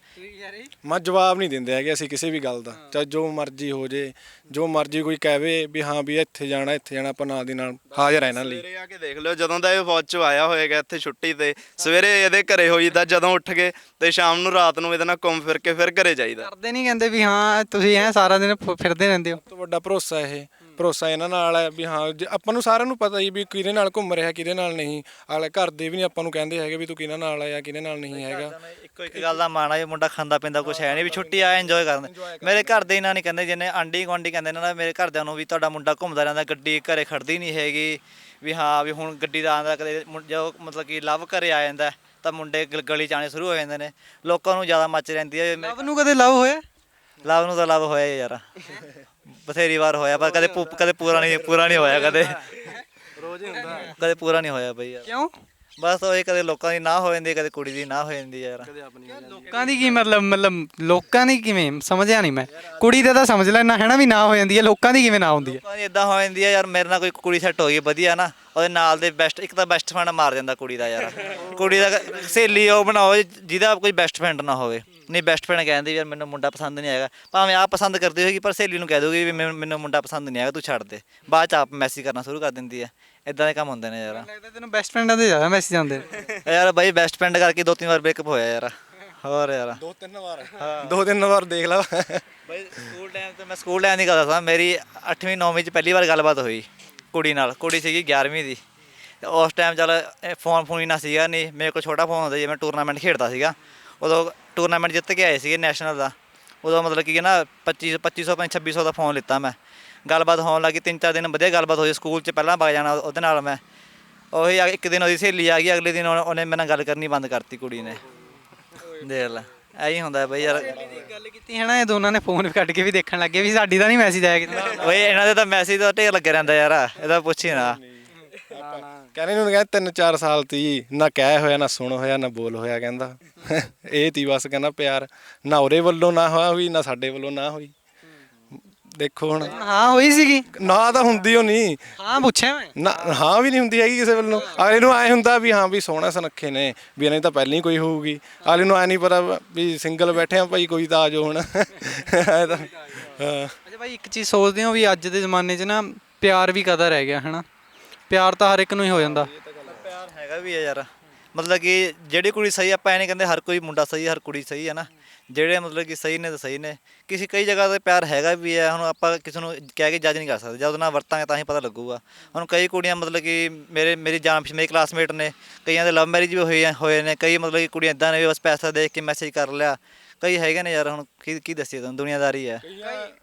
ਮੈਂ ਜਵਾਬ ਨਹੀਂ ਦਿੰਦੇ ਹੈਗੇ ਅਸੀਂ ਕਿਸੇ ਵੀ ਗੱਲ ਦਾ। ਚਾਹੇ ਜੋ ਮਰਜ਼ੀ ਹੋ ਜੇ ਜੋ ਮਰਜ਼ੀ ਕੋਈ ਕਹਵੇ ਵੀ ਹਾਂ ਵੀ ਇੱਥੇ ਜਾਣਾ ਇੱਥੇ ਜਾਣਾ ਆਪਾਂ ਨਾਲ ਦੀ ਨਾਲ ਹਾਜ਼ਰ ਆ ਇਹਨਾਂ ਲਈ। ਸਵੇਰੇ ਆ ਕੇ ਦੇਖ ਲਿਓ ਜਦੋਂ ਦਾ ਇਹ ਫੌਜ ਚੋਂ ਆਇਆ ਹੋਏਗਾ ਇੱਥੇ ਛੁੱਟੀ ਤੇ ਸਵੇਰੇ ਇਹਦੇ ਘਰੇ ਹੋਈਦਾ ਜਦੋਂ ਉੱਠ ਕੇ ਤੇ ਸ਼ਾਮ ਨੂੰ ਰਾਤ ਨੂੰ ਇਹਦੇ ਨਾਲ ਘੁੰਮ ਫਿਰ ਕੇ ਫਿਰ ਘਰੇ ਜਾਈਦਾ। ਕਰਦੇ ਨਹੀਂ ਕਹਿੰਦੇ ਵੀ ਹਾਂ ਤੁਸੀਂ ਐ ਸਾਰਾ ਦਿਨ ਫਿਰਦੇ ਰਹਿੰਦੇ ਹੋ। ਤੋਂ ਵੱਡਾ ਭਰੋਸਾ ਇਹ। ਭਰੋਸਾ ਇਹਨਾਂ ਨਾਲ ਹੈ ਵੀ ਹਾਂ ਜੇ ਆਪਾਂ ਨੂੰ ਸਾਰਿਆਂ ਨੂੰ ਪਤਾ ਹੀ ਵੀ ਕਿਹਦੇ ਨਾਲ ਘੁੰਮ ਰਿਹਾ ਕਿਹਦੇ ਨਾਲ ਨਹੀਂ। ਆਲੇ ਘਰ ਦੇ ਵੀ ਨਹੀਂ ਆਪਾਂ ਨੂੰ ਕਹਿੰਦੇ ਹੈਗੇ ਵੀ ਤੂੰ ਕਿਹਨਾਂ ਨਾਲ ਆਇਆ ਕਿਹਦੇ ਨਾਲ ਨਹੀਂ ਹੈਗਾ। ਇੱਕੋ ਇੱਕ ਗੱਲ ਦਾ ਮਾਣਾ ਇਹ ਮੁੰਡਾ ਖਾਂਦਾ ਪੀਂਦਾ ਕੁਛ ਹੈ ਨਹੀਂ ਵੀ ਛੁੱਟੀ ਆਇਆ ਇੰਜੋਏ ਕਰਨ। ਮੇਰੇ ਘਰ ਦੇ ਇਹਨਾਂ ਨਹੀਂ ਕਹਿੰਦੇ ਜਿੰਨੇ ਆਂਢੀ ਗੁਆਂਢੀ ਕਹਿੰਦੇ ਨੇ ਨਾ ਮੇਰੇ ਘਰਦਿਆਂ ਨੂੰ ਵੀ ਤੁਹਾਡਾ ਮੁੰਡਾ ਘੁੰਮਦਾ ਰਹਿੰਦਾ ਗੱਡੀ ਘਰੇ ਖੜਦੀ ਨਹੀਂ ਹੈਗੀ। ਵੀ ਹਾਂ ਵੀ ਹੁਣ ਗੱਡੀ ਦਾ ਆਂਦਾ ਕਦੇ ਮੁੰ- ਜੋ ਮਤਲਬ ਕਿ ਲਵ ਘਰੇ ਆ ਜਾਂਦਾ ਤਾਂ ਮੁੰਡੇ ਗਲ- ਗਲੀ ਚ ਆਣੇ ਸ਼ੁਰੂ ਹੋ ਜਾਂਦੇ ਨੇ। ਲੋਕਾਂ ਨੂੰ ਜ਼ਿਆਦਾ ਮੱਚ ਰਹਿੰਦੀ ਹੈ। ਲਵ ਨੂੰ ਕਦੇ ਲਵ ਹੋਇਆ? ਲਵ ਨੂੰ ਤਾਂ ਲਵ ਹੋਇਆ ਹੀ ਯਾਰ। ਬਥੇਰੀ ਵਾਰ ਹੋਇਆ ਪਰ ਕਦੇ ਪੂ- ਕਦੇ ਪੂਰਾ ਨਹੀਂ ਪੂਰਾ ਨਹੀਂ ਹੋਇਆ ਕਦੇ। ਰੋਜ਼ ਹੀ ਹੁੰਦਾ। ਕਦੇ ਪੂਰਾ ਨਹੀਂ ਹੋਇਆ ਬਈ ਯਾਰ। ਕਿਉਂ? ਬਸ ਉਹ ਇਹ ਕਦੇ ਲੋਕਾਂ ਦੀ ਨਾ ਹੋ ਜਾਂਦੀ ਕਦੇ ਕੁੜੀ ਦੀ ਨਾ ਹੋ ਜਾਂਦੀ ਯਾਰ। ਕਦੇ ਆਪਣੀ ਹੋ ਜਾਂਦੀ। ਲੋਕਾਂ ਦੀ ਕੀ ਮਤਲਬ ਮਤਲਬ ਲੋਕਾਂ ਦੀ ਕਿਵੇਂ? ਸਮਝਿਆ ਨਹੀਂ ਮੈਂ। ਕੁੜੀ ਦਾ ਤਾਂ ਸਮਝ ਲੈਣਾ ਹੈ ਨਾ ਵੀ ਨਾ ਹੋ ਜਾਂਦੀ ਹੈ ਲੋਕਾਂ ਦੀ ਕਿਵੇਂ ਨਾ ਹੁੰਦੀ ਹੈ? ਲੋਕਾਂ ਦੀ ਇਦਾਂ ਹੋ ਜਾਂਦੀ ਹੈ ਯਾਰ ਮੇਰੇ ਨਾਲ ਕੋਈ ਕੁੜੀ ਸੈੱਟ ਹੋ ਗਈ ਵਧੀਆ ਨਾ। ਉਹਦੇ ਨਾਲ ਦੇ ਬੈਸਟ ਇੱਕ ਤਾਂ ਬੈਸਟ ਫਰੈਂਡ ਮਾਰ ਜਾਂਦਾ ਕੁੜੀ ਦਾ ਯਾਰ। ਕੁੜੀ ਦਾ ਸਹੇਲੀ ਉਹ ਬਣਾਓ ਜਿਹਦਾ ਕੋਈ ਬੈਸਟ ਫਰੈਂਡ ਨਾ ਹੋਵੇ। ਨਹੀਂ ਬੈਸਟ ਫਰੈਂਡ ਕਹਿੰਦੀ ਯਾਰ ਮੈਨੂੰ ਮੁੰਡਾ ਪਸੰਦ ਨਹੀਂ ਆਏਗਾ ਭਾਵੇਂ ਆਪ ਪਸੰਦ ਕਰਦੀ ਹੋਏਗੀ ਪਰ ਸਹੇਲੀ ਨੂੰ ਕਹਿ ਦੋਗੀ ਵੀ ਮੈਨੂੰ ਮੈਨੂੰ ਮੁੰਡਾ ਪਸੰਦ ਨਹੀਂ ਆਏਗਾ ਤੂੰ ਛੱਡ ਦੇ। ਬਾਅਦ ਚ ਆਪ ਮੈਸੇਜ ਕਰਨਾ ਸ਼ੁਰੂ ਕਰ ਦਿੰਦੀ ਹੈ। ਇਦਾਂ ਦੇ ਕੰਮ ਹੁੰਦੇ ਨੇ ਯਾਰ। ਲੱਗਦਾ ਤੈਨੂੰ ਬੈਸਟ ਫਰੈਂਡਾਂ ਦੇ ਜ਼ਿਆਦਾ ਮੈਸੇਜ ਆਉਂਦੇ ਨੇ। ਯਾਰ ਬਾਈ ਬੈਸਟ ਫਰੈਂਡ ਕਰਕੇ ਦੋ ਤਿੰਨ ਵਾਰ ਬ੍ਰੇਕਅਪ ਹੋਇਆ ਯਾਰ। ਹੋਰ ਯਾਰ। ਦੋ ਤਿੰਨ ਵਾਰ। ਦੋ ਤਿੰਨ ਵਾਰ ਦੇਖ ਲਾ। ਬਾਈ ਸਕੂਲ ਟਾਈਮ ਤੇ ਮੈਂ ਸਕੂਲ ਟਾਈਮ ਦੀ ਗੱਲ ਦੱਸਾਂ ਮੇਰੀ 8ਵੀਂ 9ਵੀਂ ਚ ਪਹਿਲੀ ਵਾਰ ਗੱਲਬਾਤ ਹੋਈ ਕੁੜੀ ਨਾਲ। ਕੁੜੀ ਸੀਗੀ 11ਵੀਂ ਦੀ। ਤੇ ਉਸ ਟਾਈਮ ਚੱਲ ਫੋਨ ਫੋਨ ਹੀ ਨਾ ਸੀਗਾ ਨਹੀਂ ਮੇਰੇ ਕੋਲ ਛੋਟਾ ਫੋਨ ਹੁੰਦਾ ਜੀ ਮੈਂ ਟੂਰਨਾਮੈਂਟ ਖੇਡਦਾ ਸੀਗਾ। ਉਦੋਂ ਟੂਰਨਾਮੈਂਟ ਜਿੱਤ ਕੇ ਆਏ ਸੀਗੇ ਨੈਸ਼ਨਲ ਦਾ। ਉਦੋਂ ਮਤਲਬ ਕਿ ਨਾ 25 2500 2600 ਦਾ ਫੋਨ ਲਿੱਤਾ ਮੈਂ। ਗੱਲਬਾਤ ਹੋਣ ਲੱਗੀ ਤਿੰਨ ਚਾਰ ਦਿਨ ਵਧੀਆ ਗੱਲਬਾਤ ਹੋਈ ਸਕੂਲ 'ਚ ਪਹਿਲਾਂ ਵਗ ਜਾਣਾ ਉਹਦੇ ਨਾਲ ਮੈਂ। ਉਹੀ ਆ- ਇੱਕ ਦਿਨ ਉਹਦੀ ਸਹੇਲੀ ਆ ਗਈ ਅਗਲੇ ਦਿਨ ਉਹਨੇ ਉਹਨੇ ਮੇਰੇ ਨਾਲ ਗੱਲ ਕਰਨੀ ਬੰਦ ਕਰਤੀ ਕੁੜੀ ਨੇ। ਦੇਖ ਲੈ ਐਂ ਹੁੰਦਾ ਬਈ ਯਾਰ। ਗੱਲ ਕੀਤੀ ਹੈ ਨਾ ਇਹ ਦੋਨਾਂ ਨੇ ਫੋਨ ਕੱਢ ਕੇ ਵੀ ਦੇਖਣ ਲੱਗੇ ਵੀ ਸਾਡੀ ਤਾਂ ਨਹੀਂ ਮੈਸੇਜ ਆਇਆ ਕਿਤੇ। ਓਏ ਇਹਨਾਂ ਦੇ ਤਾਂ ਮੈਸੇਜ ਦਾ ਢੇਰ ਲੱਗਿਆ ਰਹਿੰਦਾ ਯਾਰ ਇਹਦਾ ਪੁੱਛੀ ਨਾ। ਕਹਿੰਦੇ ਨੂੰ ਕਹਿੰਦਾ ਤਿੰਨ ਚਾਰ ਸਾਲ ਤੀ ਨਾ ਕਹਿ ਹੋਇਆ ਨਾ ਸੁਣ ਹੋਇਆ ਨਾ ਬੋਲ ਹੋਇਆ ਕਹਿੰਦਾ। ਇਹ ਤੀ ਬਸ ਕਹਿੰਦਾ ਪਿਆਰ ਨਾ ਉਹਦੇ ਵੱਲੋਂ ਨਾ ਹੋਇਆ ਹੋਈ ਨਾ ਸਾਡੇ ਵੱਲੋਂ ਨਾ ਹੋਈ। ਦੇਖੋ ਹੁਣ। ਹਾਂ ਹੋਈ ਸੀਗੀ। ਨਾ ਤਾਂ ਹੁੰਦੀ ਓ ਨਹੀਂ ਹਾਂ ਪੁੱਛਿਆ ਮੈਂ। ਨਾ ਹਾਂ ਵੀ ਨਹੀਂ ਹੁੰਦੀ ਹੈਗੀ ਕਿਸੇ ਵੱਲੋਂ। ਅਗਲੇ ਨੂੰ ਐ ਹੁੰਦਾ ਵੀ ਹਾਂ ਵੀ ਸੋਹਣਾ ਸੁਨੱਖੇ ਨੇ ਵੀ ਇਹਨਾਂ ਦੀ ਤਾਂ ਪਹਿਲਾਂ ਹੀ ਕੋਈ ਹੋਊਗੀ। ਅਗਲੇ ਨੂੰ ਐ ਨਹੀਂ ਪਤਾ ਵੀ ਸਿੰਗਲ ਬੈਠੇ ਆ ਭਾਈ ਕੋਈ ਤਾਂ ਆ ਜਾਓ ਹੁਣ। ਐ ਤਾਂ ਹਾਂ। ਅੱਛਾ ਭਾਈ ਇੱਕ ਚੀਜ਼ ਸੋਚਦੇ ਹੋ ਵੀ ਅੱਜ ਦੇ ਜ਼ਮਾਨੇ 'ਚ ਨਾ ਪਿਆਰ ਵੀ ਕਦਰ ਰਹਿ ਗਿਆ ਹਨਾ? ਪਿਆਰ ਤਾਂ ਹਰ ਇੱਕ ਨੂੰ ਹੀ ਹੋ ਜਾਂਦਾ। ਪਿਆਰ ਹੈਗਾ ਵੀ ਹੈ ਯਾਰ। ਮਤਲਬ ਕਿ ਜਿਹੜੀ ਕੁੜੀ ਸਹੀ ਆਪਾਂ ਐ ਨਹੀਂ ਕਹਿੰਦੇ ਹਰ ਕੋਈ ਮੁੰਡਾ ਸਹੀ ਹਰ ਕੁੜੀ ਸਹੀ ਹੈ ਨਾ। ਜਿਹੜੇ ਮਤਲਬ ਕਿ ਸਹੀ ਨੇ ਤਾਂ ਸਹੀ ਨੇ। ਕਿਸੇ ਕਈ ਜਗ੍ਹਾ ਤੇ ਪਿਆਰ ਹੈਗਾ ਵੀ ਹੈ। ਹੁਣ ਆਪਾਂ ਕਿਸੇ ਨੂੰ ਕਹਿ ਕੇ ਜੱਜ ਨਹੀਂ ਕਰ ਸਕਦੇ। ਜਦ ਨਾਲ ਵਰਤਾਂਗੇ ਤਾਂ ਹੀ ਪਤਾ ਲੱਗੂਗਾ। ਹੁਣ ਕਈ ਕੁੜੀਆਂ ਮਤਲਬ ਕਿ ਮੇਰੇ, ਮੇਰੀ ਜਾਣ ਪਛਾਣ ਮੇਰੇ ਕਲਾਸਮੇਟ ਨੇ ਕਈਆਂ ਦੇ ਲਵ ਮੈਰਿਜ ਵੀ ਹੋਏ ਹੋਏ ਨੇ। ਕਈ ਮਤਲਬ ਕਿ ਕੁੜੀਆਂ ਇਦਾਂ ਨੇ ਵੀ ਬਸ ਪੈਸਾ ਦੇਖ ਕੇ ਮੈਸੇਜ ਕਰ ਲਿਆ। ਕਈ ਹੈਗੇ ਨੇ ਯਾਰ ਹੁਣ ਕੀ ਕੀ ਦੱਸੀਏ ਤੁਹਾਨੂੰ? ਦੁਨੀਆਦਾਰੀ ਹੈ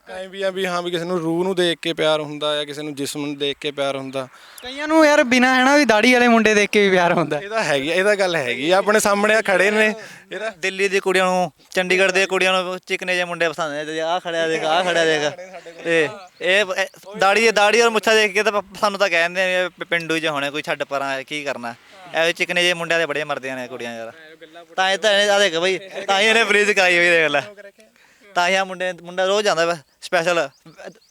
ਐ ਵੀ ਆ ਵੀ ਹਾਂ ਵੀ ਕਿਸੇ ਨੂੰ ਰੂਹ ਨੂੰ ਦੇਖ ਕੇ ਪਿਆਰ ਹੁੰਦਾ ਜਾਂ ਕਿਸੇ ਨੂੰ ਜਿਸਮ ਨੂੰ ਦੇਖ ਕੇ ਪਿਆਰ ਹੁੰਦਾ। ਕਈਆਂ ਨੂੰ ਯਾਰ ਬਿਨਾ ਹੈ ਨਾ ਵੀ ਦਾੜੀ ਵਾਲੇ ਮੁੰਡੇ ਦੇਖ ਕੇ ਵੀ ਪਿਆਰ ਹੁੰਦਾ। ਇਹਦਾ ਹੈਗੀ ਇਹਦਾ ਗੱਲ ਹੈਗੀ ਆ, ਆਪਣੇ ਸਾਹਮਣੇ ਆ ਖੜੇ ਨੇ। ਇਹਦਾ ਦਿੱਲੀ ਦੀ ਕੁੜੀਆਂ ਨੂੰ ਚੰਡੀਗੜ੍ਹ ਦੇ ਕੁੜੀਆਂ ਨੂੰ ਚਿਕਨੇ ਜਿਹੇ ਮੁੰਡੇ ਪਸੰਦ ਨੇ ਆ ਖੜਿਆ ਦੇਖ ਆ ਖੜਿਆ ਦੇਖ। ਤੇ ਇਹ ਇਹ ਦਾੜੀ ਦਾੜੀ ਔਰ ਮੁੱਛਾਂ ਦੇਖ ਕੇ ਤਾਂ ਪ- ਸਾਨੂੰ ਤਾਂ ਕਹਿੰਦੇ ਨੇ ਪਿੰਡੂ 'ਚ ਹੋਣੇ ਕੋਈ ਛੱਡ ਪਰਾਂ ਕੀ ਕਰਨਾ? ਐਵੇਂ ਚਿਕਨੇ ਜਿਹੇ ਮੁੰਡਿਆਂ ਦੇ ਬੜੇ ਮਰਦੀਆਂ ਨੇ ਕੁੜੀਆਂ ਯਾਰ। ਤਾਂ ਇਹ ਤਾਂ ਆ ਦੇਖ ਬਈ ਤਾਂ ਹੀ ਇਹਨੇ ਫ੍ਰੀਜ਼ ਕਰਾਈ ਹੋਈ ਦੇਖ ਲੈ। ਤਾਂ ਹੀ ਆ ਮੁੰਡੇ ਮੁੰਡਾ ਰੋਜ਼ ਜਾਂਦਾ ਸਪੈਸ਼ਲ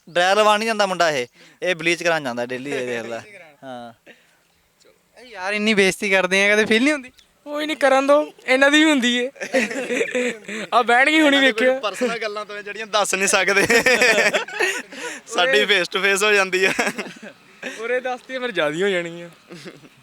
ਡਰਾਇਰ ਲਵਾਉਣ ਨਹੀਂ ਜਾਂਦਾ ਮੁੰਡਾ ਇਹ। ਇਹ ਬਲੀਚ ਕਰਾਉਣ ਜਾਂਦਾ ਡੇਲੀ ਇਹ ਦੇਖ ਲੈ। ਹਾਂ। ਇਹ ਯਾਰ ਇੰਨੀ ਬੇਇੱਜ਼ਤੀ ਕਰਦੇ ਆ ਕਦੇ ਫੀਲ ਨਹੀਂ ਹੁੰਦੀ? ਕੋਈ ਨਹੀਂ ਕਰਨ ਦੋ। ਇਹਨਾਂ ਦੀ ਵੀ ਹੁੰਦੀ ਏ। ਆ ਬੈਠ ਹੁਣੀ ਵੇਖਿਓ। ਪਰਸਨਲ ਗੱਲਾਂ ਤੋਂ ਜਿਹੜੀਆਂ ਦੱਸ ਨਹੀਂ ਸਕਦੇ। ਸਾਡੀ ਫੇਸ ਟੂ ਫੇਸ ਹੋ ਜਾਂਦੀ ਆ। ਉਰੇ ਦੱਸਤੀ ਫਿਰ ਜ਼ਿਆਦੀ ਹੋ ਜਾਣੀ ਆ।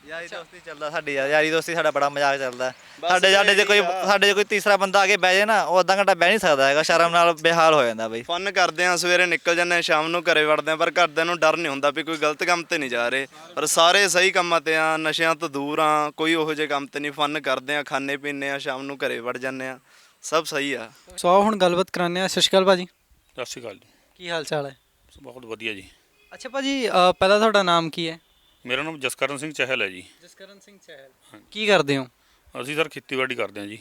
ਯਾਰੀ ਦੋਸਤੀ ਚੱਲਦਾ ਸਾਡੀ ਯਾਰ ਯਾਰੀ ਦੋਸਤੀ ਸਾਡਾ ਬੜਾ ਮਜ਼ਾਕ ਚੱਲਦਾ। ਸਾਡੇ ਸਾਡੇ ਜੇ ਕੋਈ ਸਾਡੇ ਜੇ ਕੋਈ ਤੀਸਰਾ ਬੰਦਾ ਆ ਕੇ ਬਹਿ ਜਾਏ ਨਾ ਉਹ ਅੱਧਾ ਘੰਟਾ ਬਹਿ ਨਹੀਂ ਸਕਦਾ ਹੈਗਾ ਸ਼ਰਮ ਨਾਲ ਬੇਹਾਲ ਹੋ ਜਾਂਦਾ ਬਈ। ਫਨ ਕਰਦੇ ਆ ਸਵੇਰੇ ਨਿਕਲ ਜਾਂਦੇ ਆ ਸ਼ਾਮ ਨੂੰ ਘਰੇ ਵੜਦੇ ਆ ਪਰ ਘਰਦਿਆਂ ਨੂੰ ਡਰ ਨਹੀਂ ਹੁੰਦਾ ਵੀ ਕੋਈ ਗਲਤ ਕੰਮ ਤੇ ਨਹੀਂ ਜਾ ਰਹੇ। ਪਰ ਸਾਰੇ ਸਹੀ ਕੰਮਾਂ ਤੇ ਆ ਨਸ਼ਿਆਂ ਤੋਂ ਦੂਰ ਆ ਕੋਈ ਉਹੋ ਜਿਹੇ ਕੰਮ ਤੇ ਨਹੀਂ ਫਨ ਕਰਦੇ ਆ ਖਾਣੇ ਪੀਣੇ ਆ ਸ਼ਾਮ ਨੂੰ ਘਰੇ ਵੜ ਜਾਂਦੇ ਆ ਸਭ ਸਹੀ ਆ। ਸੋ ਆਓ ਹੁਣ ਗੱਲਬਾਤ ਕਰਾਉਂਦੇ ਆ ਸਤਿ ਸ਼੍ਰੀ ਅਕਾਲ ਭਾਜੀ। ਸਤਿ ਸ਼੍ਰੀ ਅਕਾਲ ਜੀ। ਕੀ ਹਾਲ ਚਾਲ ਹੈ? ਬਹੁਤ ਵਧੀਆ ਜੀ। ਅੱਛਾ ਭਾਜੀ ਅ, ਪਹਿਲਾਂ ਤੁਹਾਡਾ ਨਾਮ ਕੀ ਹੈ? ਮੇਰਾ ਨਾਮ ਜਸਕਰਨ ਸਿੰਘ ਚਹਿਲ ਹੈ ਜੀ। ਜਸਕਰਨ ਸਿੰਘ ਚਹਿਲ। ਕੀ ਕਰਦੇ ਹੋ? ਅਸੀਂ ਸਰ ਖੇਤੀਬਾੜੀ ਕਰਦੇ ਹਾਂ ਜੀ।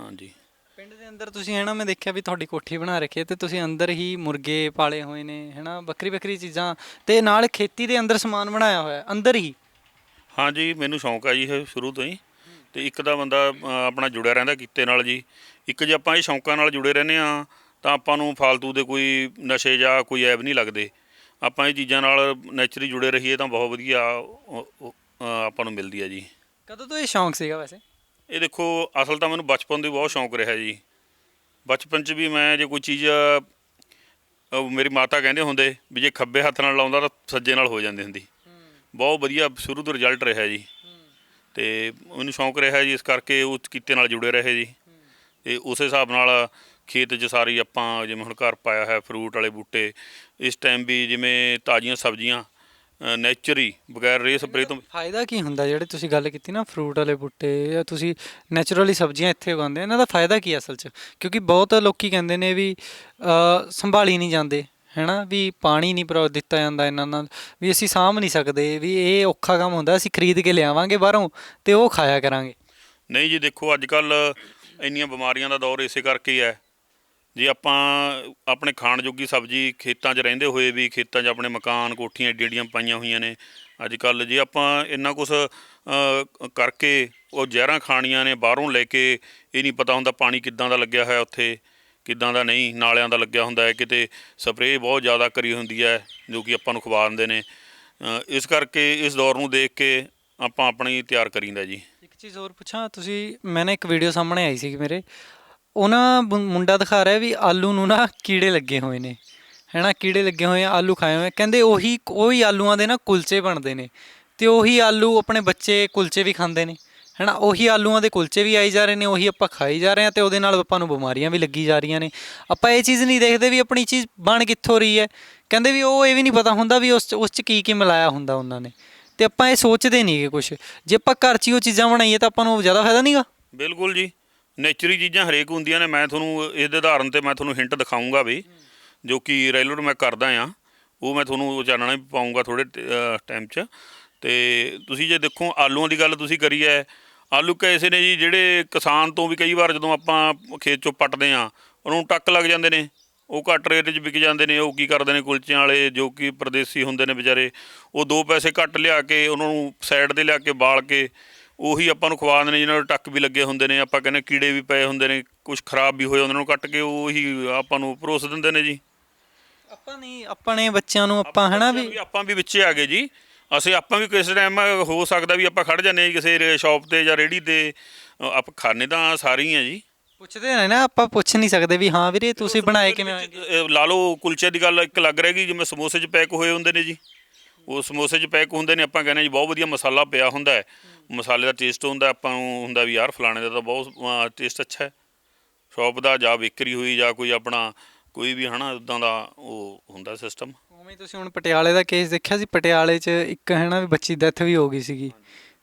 ਹਾਂਜੀ। ਪਿੰਡ ਦੇ ਅੰਦਰ ਤੁਸੀਂ ਹੈ ਨਾ ਮੈਂ ਦੇਖਿਆ ਵੀ ਤੁਹਾਡੀ ਕੋਠੀ ਬਣਾ ਰੱਖੀ ਹੈ ਤੇ ਤੁਸੀਂ ਅੰਦਰ ਹੀ ਮੁਰਗੇ ਪਾਲੇ ਹੋਏ ਨੇ ਹੈ ਨਾ ਬੱਕਰੀ ਬੱਕਰੀ ਚੀਜ਼ਾਂ ਤੇ ਨਾਲ ਖੇਤੀ ਦੇ ਅੰਦਰ ਸਮਾਨ ਬਣਾਇਆ ਹੋਇਆ ਹੈ, ਅੰਦਰ ਹੀ? ਹਾਂਜੀ ਮੈਨੂੰ ਸ਼ੌਂਕ ਆ ਜੀ ਇਹ ਸ਼ੁਰੂ ਤੋਂ ਹੀ। ਤੇ ਇੱਕ ਦਾ ਬੰਦਾ ਅ, ਆਪਣਾ ਜੁੜਿਆ ਰਹਿੰਦਾ ਕਿੱਤੇ ਨਾਲ ਜੀ। ਇੱਕ ਜੇ ਆਪਾਂ ਇਹ ਸ਼ੌਂਕਾਂ ਨਾਲ ਜੁੜੇ ਰਹਿੰਦੇ ਆ ਤਾਂ ਆਪਾਂ ਨੂੰ ਫਾਲਤੂ ਦੇ ਕੋਈ ਨਸ਼ੇ ਜਾਂ ਕੋਈ ਐਬ ਨਹੀਂ ਲੱਗਦੇ। ਆਪਾਂ ਇਹ ਚੀਜ਼ਾਂ ਨਾਲ ਨੇਚਰਲੀ ਜੁੜੇ ਰਹੀਏ ਤਾਂ ਬਹੁਤ ਵਧੀਆ ਉਹ- ਉਹ, ਆਪਾਂ ਨੂੰ ਮਿਲਦੀ ਆ ਜੀ। ਕਦੋਂ ਤੋਂ ਇਹ ਸ਼ੌਂਕ ਸੀਗਾ ਵੈਸੇ? ਇਹ ਦੇਖੋ ਅਸਲ ਤਾਂ ਮੈਨੂੰ ਬਚਪਨ ਤੋਂ ਹੀ ਬਹੁਤ ਸ਼ੌਂਕ ਰਿਹਾ ਜੀ। ਬਚਪਨ 'ਚ ਵੀ ਮੈਂ ਜੇ ਕੋਈ ਚੀਜ਼ ਮੇਰੀ ਮਾਤਾ ਕਹਿੰਦੇ ਹੁੰਦੇ ਵੀ ਜੇ ਖੱਬੇ ਹੱਥ ਨਾਲ ਲਾਉਂਦਾ ਤਾਂ ਸੱਜੇ ਨਾਲ ਹੋ ਜਾਂਦੀ ਹੁੰਦੀ। ਬਹੁਤ ਵਧੀਆ ਸ਼ੁਰੂ ਤੋਂ ਰਿਜ਼ਲਟ ਰਿਹਾ ਜੀ। ਤੇ ਮੈਨੂੰ ਸ਼ੌਂਕ ਰਿਹਾ ਜੀ ਇਸ ਕਰਕੇ ਉਸ ਕਿੱਤੇ ਨਾਲ ਜੁੜੇ ਰਹੇ ਜੀ। ਤੇ ਉਸੇ ਹਿਸਾਬ ਨਾਲ ਖੇਤ 'ਚ ਸਾਰੀ ਆਪਾਂ ਜਿਵੇਂ ਹੁਣ ਘਰ ਪਾਇਆ ਹੈ ਫਰੂਟ ਵਾਲੇ ਬੂਟੇ ਇਸ ਟਾਈਮ ਵੀ ਜਿਵੇਂ ਤਾਜ਼ੀਆਂ ਸਬਜ਼ੀਆਂ ਨੇਚਰੀ ਬਗੈਰ ਰੇ ਸਪਰੇ ਤੋਂ ਫਾਇਦਾ ਕੀ ਹੁੰਦਾ ਜਿਹੜੇ ਤੁਸੀਂ ਗੱਲ ਕੀਤੀ ਨਾ ਫਰੂਟ ਵਾਲੇ ਬੂਟੇ ਜਾਂ ਤੁਸੀਂ ਨੈਚੁਰਲੀ ਸਬਜ਼ੀਆਂ ਇੱਥੇ ਉਗਾਉਂਦੇ ਇਹਨਾਂ ਦਾ ਫਾਇਦਾ ਕੀ ਅਸਲ 'ਚ? ਕਿਉਂਕਿ ਬਹੁਤ ਲੋਕੀ ਕਹਿੰਦੇ ਨੇ ਵੀ ਸੰਭਾਲੀ ਨਹੀਂ ਜਾਂਦੇ ਹੈਨਾ? ਵੀ ਪਾਣੀ ਨਹੀਂ ਪ੍ਰੋ ਦਿੱਤਾ ਜਾਂਦਾ ਇਹਨਾਂ ਨਾਲ ਵੀ ਅਸੀਂ ਸਾਂਭ ਨਹੀਂ ਸਕਦੇ ਵੀ ਇਹ ਔਖਾ ਕੰਮ ਹੁੰਦਾ ਅਸੀਂ ਖਰੀਦ ਕੇ ਲਿਆਵਾਂਗੇ ਬਾਹਰੋਂ ਤੇ ਉਹ ਖਾਇਆ ਕਰਾਂਗੇ। ਨਹੀਂ ਜੀ ਦੇਖੋ ਅੱਜ ਕੱਲ ਇੰਨੀਆਂ ਬਿਮਾਰੀਆਂ ਦਾ ਦੌਰ ਇਸੇ ਕਰਕੇ ਹੀ ਹੈ ਜੇ, ਆਪਾਂ ਆਪਣੇ ਖਾਣ ਜੋਗੀ ਸਬਜ਼ੀ ਖੇਤਾਂ 'ਚ ਰਹਿੰਦੇ ਹੋਏ ਵੀ, ਖੇਤਾਂ 'ਚ ਆਪਣੇ ਮਕਾਨ, ਕੋਠੀਆਂ ਏਡੀ ਏਡੀਆਂ ਪਾਈਆਂ ਹੋਈਆਂ ਨੇ। ਅੱਜ ਕੱਲ ਜੇ ਆਪਾਂ ਇੰਨਾ ਕੁਝ ਕਰਕੇ ਉਹ ਜ਼ਹਿਰਾਂ ਖਾਣੀਆਂ ਨੇ, ਬਾਹਰੋਂ ਲੈ ਕੇ, ਇਹ ਨਹੀਂ ਪਤਾ ਹੁੰਦਾ ਪਾਣੀ ਕਿੱਦਾਂ ਦਾ ਲੱਗਿਆ ਹੋਇਆ ਉੱਥੇ, ਕਿੱਦਾਂ ਦਾ ਨਹੀਂ, ਨਾਲਿਆਂ ਦਾ ਲੱਗਿਆ ਹੁੰਦਾ ਹੈ, ਕਿਤੇ ਸਪਰੇਅ ਬਹੁਤ ਜ਼ਿਆਦਾ ਕਰੀ ਹੁੰਦੀ ਹੈ, ਜੋ ਕਿ ਆਪਾਂ ਨੂੰ ਖਵਾ ਦਿੰਦੇ ਨੇ। ਇਸ ਕਰਕੇ ਇਸ ਦੌਰ ਨੂੰ ਦੇਖ ਕੇ ਆਪਾਂ ਆਪਣੀ ਤਿਆਰ ਕਰੀਂਦਾ ਜੀ। ਇੱਕ ਚੀਜ਼ ਹੋਰ ਪੁੱਛਾਂ, ਤੁਸੀਂ, ਮੈਨੇ ਇੱਕ ਵੀਡੀਓ ਸਾਹਮਣੇ ਆਈ ਸੀ ਮੇਰੇ ਉਹਨਾਂ ਮੁੰਡਾ ਦਿਖਾ ਰਿਹਾ ਵੀ ਆਲੂ ਨੂੰ ਨਾ ਕੀੜੇ ਲੱਗੇ ਹੋਏ ਨੇ। ਹੈਨਾ, ਕੀੜੇ ਲੱਗੇ ਹੋਏ ਆ, ਆਲੂ ਖਾਏ ਹੋਏ ਕਹਿੰਦੇ ਉਹੀ ਉਹੀ ਆਲੂਆਂ ਦੇ ਨਾ ਕੁਲਚੇ ਬਣਦੇ ਨੇ। ਤੇ ਉਹੀ ਆਲੂ ਆਪਣੇ ਬੱਚੇ ਕੁਲਚੇ ਵੀ ਖਾਂਦੇ ਨੇ। ਹੈਨਾ, ਉਹੀ ਆਲੂਆਂ ਦੇ ਕੁਲਚੇ ਵੀ ਆਈ ਜਾ ਰਹੇ ਨੇ, ਉਹੀ ਆਪਾਂ ਖਾਈ ਜਾ ਰਹੇ ਹਾਂ ਤੇ ਉਹਦੇ ਨਾਲ ਆਪਾਂ ਨੂੰ ਬਿਮਾਰੀਆਂ ਵੀ ਲੱਗੀ ਜਾ ਰਹੀਆਂ ਨੇ। ਆਪਾਂ ਇਹ ਚੀਜ਼ ਨਹੀਂ ਦੇਖਦੇ ਵੀ ਆਪਣੀ ਚੀਜ਼ ਬਣ ਕਿੱਥੋਂ ਰਹੀ ਹੈ। ਕਹਿੰਦੇ ਵੀ ਉਹ ਇਹ ਵੀ ਨਹੀਂ ਪਤਾ ਹੁੰਦਾ ਵੀ ਉਸ ਉਸ 'ਚ ਕੀ ਕੀ ਮਿਲਾਇਆ ਹੁੰਦਾ ਉਹਨਾਂ ਨੇ। ਤੇ ਆਪਾਂ ਇਹ ਸੋਚਦੇ ਨਹੀਂ ਕਿ ਕੁਝ ਜੇ ਆਪਾਂ ਘਰ 'ਚ ਹੀ ਉਹ ਚੀਜ਼ਾਂ ਬਣਾਈਏ ਤਾਂ ਆਪਾਂ ਨੂੰ ਜ਼ਿਆਦਾ ਫਾਇਦਾ ਨਹੀਂਗਾ ਬਿਲਕੁਲ ਜੀ। ਨੇਚਰੀ ਚੀਜ਼ਾਂ ਹਰੇਕ ਹੁੰਦੀਆਂ ਨੇ, ਮੈਂ ਤੁਹਾਨੂੰ ਇਸ ਦੇ ਉਦਾਹਰਨ ਤੇ ਮੈਂ ਤੁਹਾਨੂੰ ਹਿੰਟ ਦਿਖਾਉਂਗਾ ਵੀ, ਜੋ ਕਿ ਰੈਗੂਲਰ ਮੈਂ ਕਰਦਾ ਆ ਉਹ ਮੈਂ ਤੁਹਾਨੂੰ ਚਾਨਣਾ ਵੀ ਪਾਉਂਗਾ ਥੋੜੇ ਟਾਈਮ 'ਚ। ਤੇ ਤੁਸੀਂ ਜੇ ਦੇਖੋ ਆਲੂਆਂ ਦੀ ਗੱਲ ਤੁਸੀਂ ਕਰੀ ਹੈ ਆਲੂ ਕੈਸੇ ਨੇ ਜੀ, ਜਿਹੜੇ ਕਿਸਾਨ ਤੋਂ ਵੀ ਕਈ ਵਾਰ ਜਦੋਂ ਆਪਾਂ ਖੇਤ 'ਚੋਂ ਪੱਟਦੇ ਆ ਉਹਨਾਂ ਨੂੰ ਟੱਕ ਲੱਗ ਜਾਂਦੇ ਨੇ, ਉਹ ਘੱਟ ਰੇਟ 'ਚ ਵਿਕ ਜਾਂਦੇ ਨੇ, ਉਹ ਕੀ ਕਰਦੇ ਨੇ ਕੁਲਚਿਆਂ ਵਾਲੇ, ਜੋ ਕਿ ਪਰਦੇਸੀ ਹੁੰਦੇ ਨੇ ਵਿਚਾਰੇ, ਉਹ ਦੋ ਪੈਸੇ ਘੱਟ ਲਿਆ ਕੇ, ਉਹਨਾਂ ਨੂੰ ਸਾਈਡ ਤੇ ਲਿਆ ਕੇ ਬਾਲ ਕੇ ਉਹੀ ਆਪਾਂ ਨੂੰ ਖਵਾ ਦਿੰਦੇ ਨੇ ਜਿਹਨਾਂ ਨੂੰ ਟੱਕ ਵੀ ਲੱਗੇ ਹੁੰਦੇ ਨੇ ਆਪਾਂ ਕਹਿੰਦੇ ਕੀੜੇ ਵੀ ਪਏ ਹੁੰਦੇ ਨੇ ਕੁਝ ਖਰਾਬ ਵੀ ਹੋਏ ਉਹਨਾਂ ਨੂੰ ਕੱਟ ਕੇ ਉਹੀ ਆਪਾਂ ਨੂੰ ਪਰੋਸ ਦਿੰਦੇ ਨੇ ਜੀ। ਆਪਾਂ ਨਹੀਂ ਆਪਣੇ ਬੱਚਿਆਂ ਨੂੰ ਆਪਾਂ ਹੈਨਾ ਵੀ ਆਪਾਂ ਵੀ ਵਿੱਚੇ ਆ ਗਏ ਜੀ। ਅਸੀਂ ਆਪਾਂ ਵੀ ਕਿਸੇ ਟਾਈਮ ਹੋ ਸਕਦਾ ਵੀ ਆਪਾਂ ਖੜ ਜਾਂਦੇ ਕਿਸੇ ਸ਼ਾਪ ਤੇ ਜਾਂ ਰੇੜੀ ਤੇ। ਆਪਾਂ ਖਾਣੇ ਤਾਂ ਸਾਰੇ ਹੀ ਆ ਜੀ। ਪੁੱਛਦੇ ਨੇ ਨਾ ਆਪਾਂ ਪੁੱਛ ਨਹੀਂ ਸਕਦੇ ਵੀ ਹਾਂ ਵੀਰੇ ਤੁਸੀਂ ਬਣਾਏ ਕਿਵੇਂ ਲਾ ਲਓ ਕੁਲਚੇ ਦੀ ਗੱਲ ਇੱਕ ਲੱਗ ਰਹੀ ਜਿਵੇਂ ਸਮੋਸੇ 'ਚ ਪੈਕ ਹੋਏ ਹੁੰਦੇ ਨੇ ਜੀ। ਉਹ ਸਮੋਸੇ 'ਚ ਪੈਕ ਹੁੰਦੇ ਨੇ ਆਪਾਂ ਕਹਿੰਦੇ ਜੀ ਬਹੁਤ ਵਧੀਆ ਮਸਾਲਾ ਪਿਆ ਹੁੰਦਾ ਹੈ। ਮਸਾਲੇ ਦਾ ਟੇਸਟ ਹੁੰਦਾ ਆਪਾਂ ਨੂੰ ਹੁੰਦਾ ਵੀ ਯਾਰ ਫਲਾਣੇ ਦਾ ਤਾਂ ਬਹੁਤ ਟੇਸਟ ਅੱਛਾ ਹੈ। ਸ਼ਾਪ ਦਾ ਜਾਂ ਵਿਕਰੀ ਹੋਈ ਜਾਂ ਕੋਈ ਆਪਣਾ ਕੋਈ ਵੀ ਹਨਾ ਉਦਾਂ ਦਾ ਉਹ ਹੁੰਦਾ ਸਿਸਟਮ ਉਵੇਂ ਤੁਸੀਂ ਹੁਣ ਪਟਿਆਲੇ ਦਾ ਕੇਸ ਦੇਖਿਆ ਸੀ? ਪਟਿਆਲੇ 'ਚ ਇੱਕ ਹੈਨਾ ਵੀ ਬੱਚੀ ਡੈਥ ਵੀ ਹੋ ਗਈ ਸੀਗੀ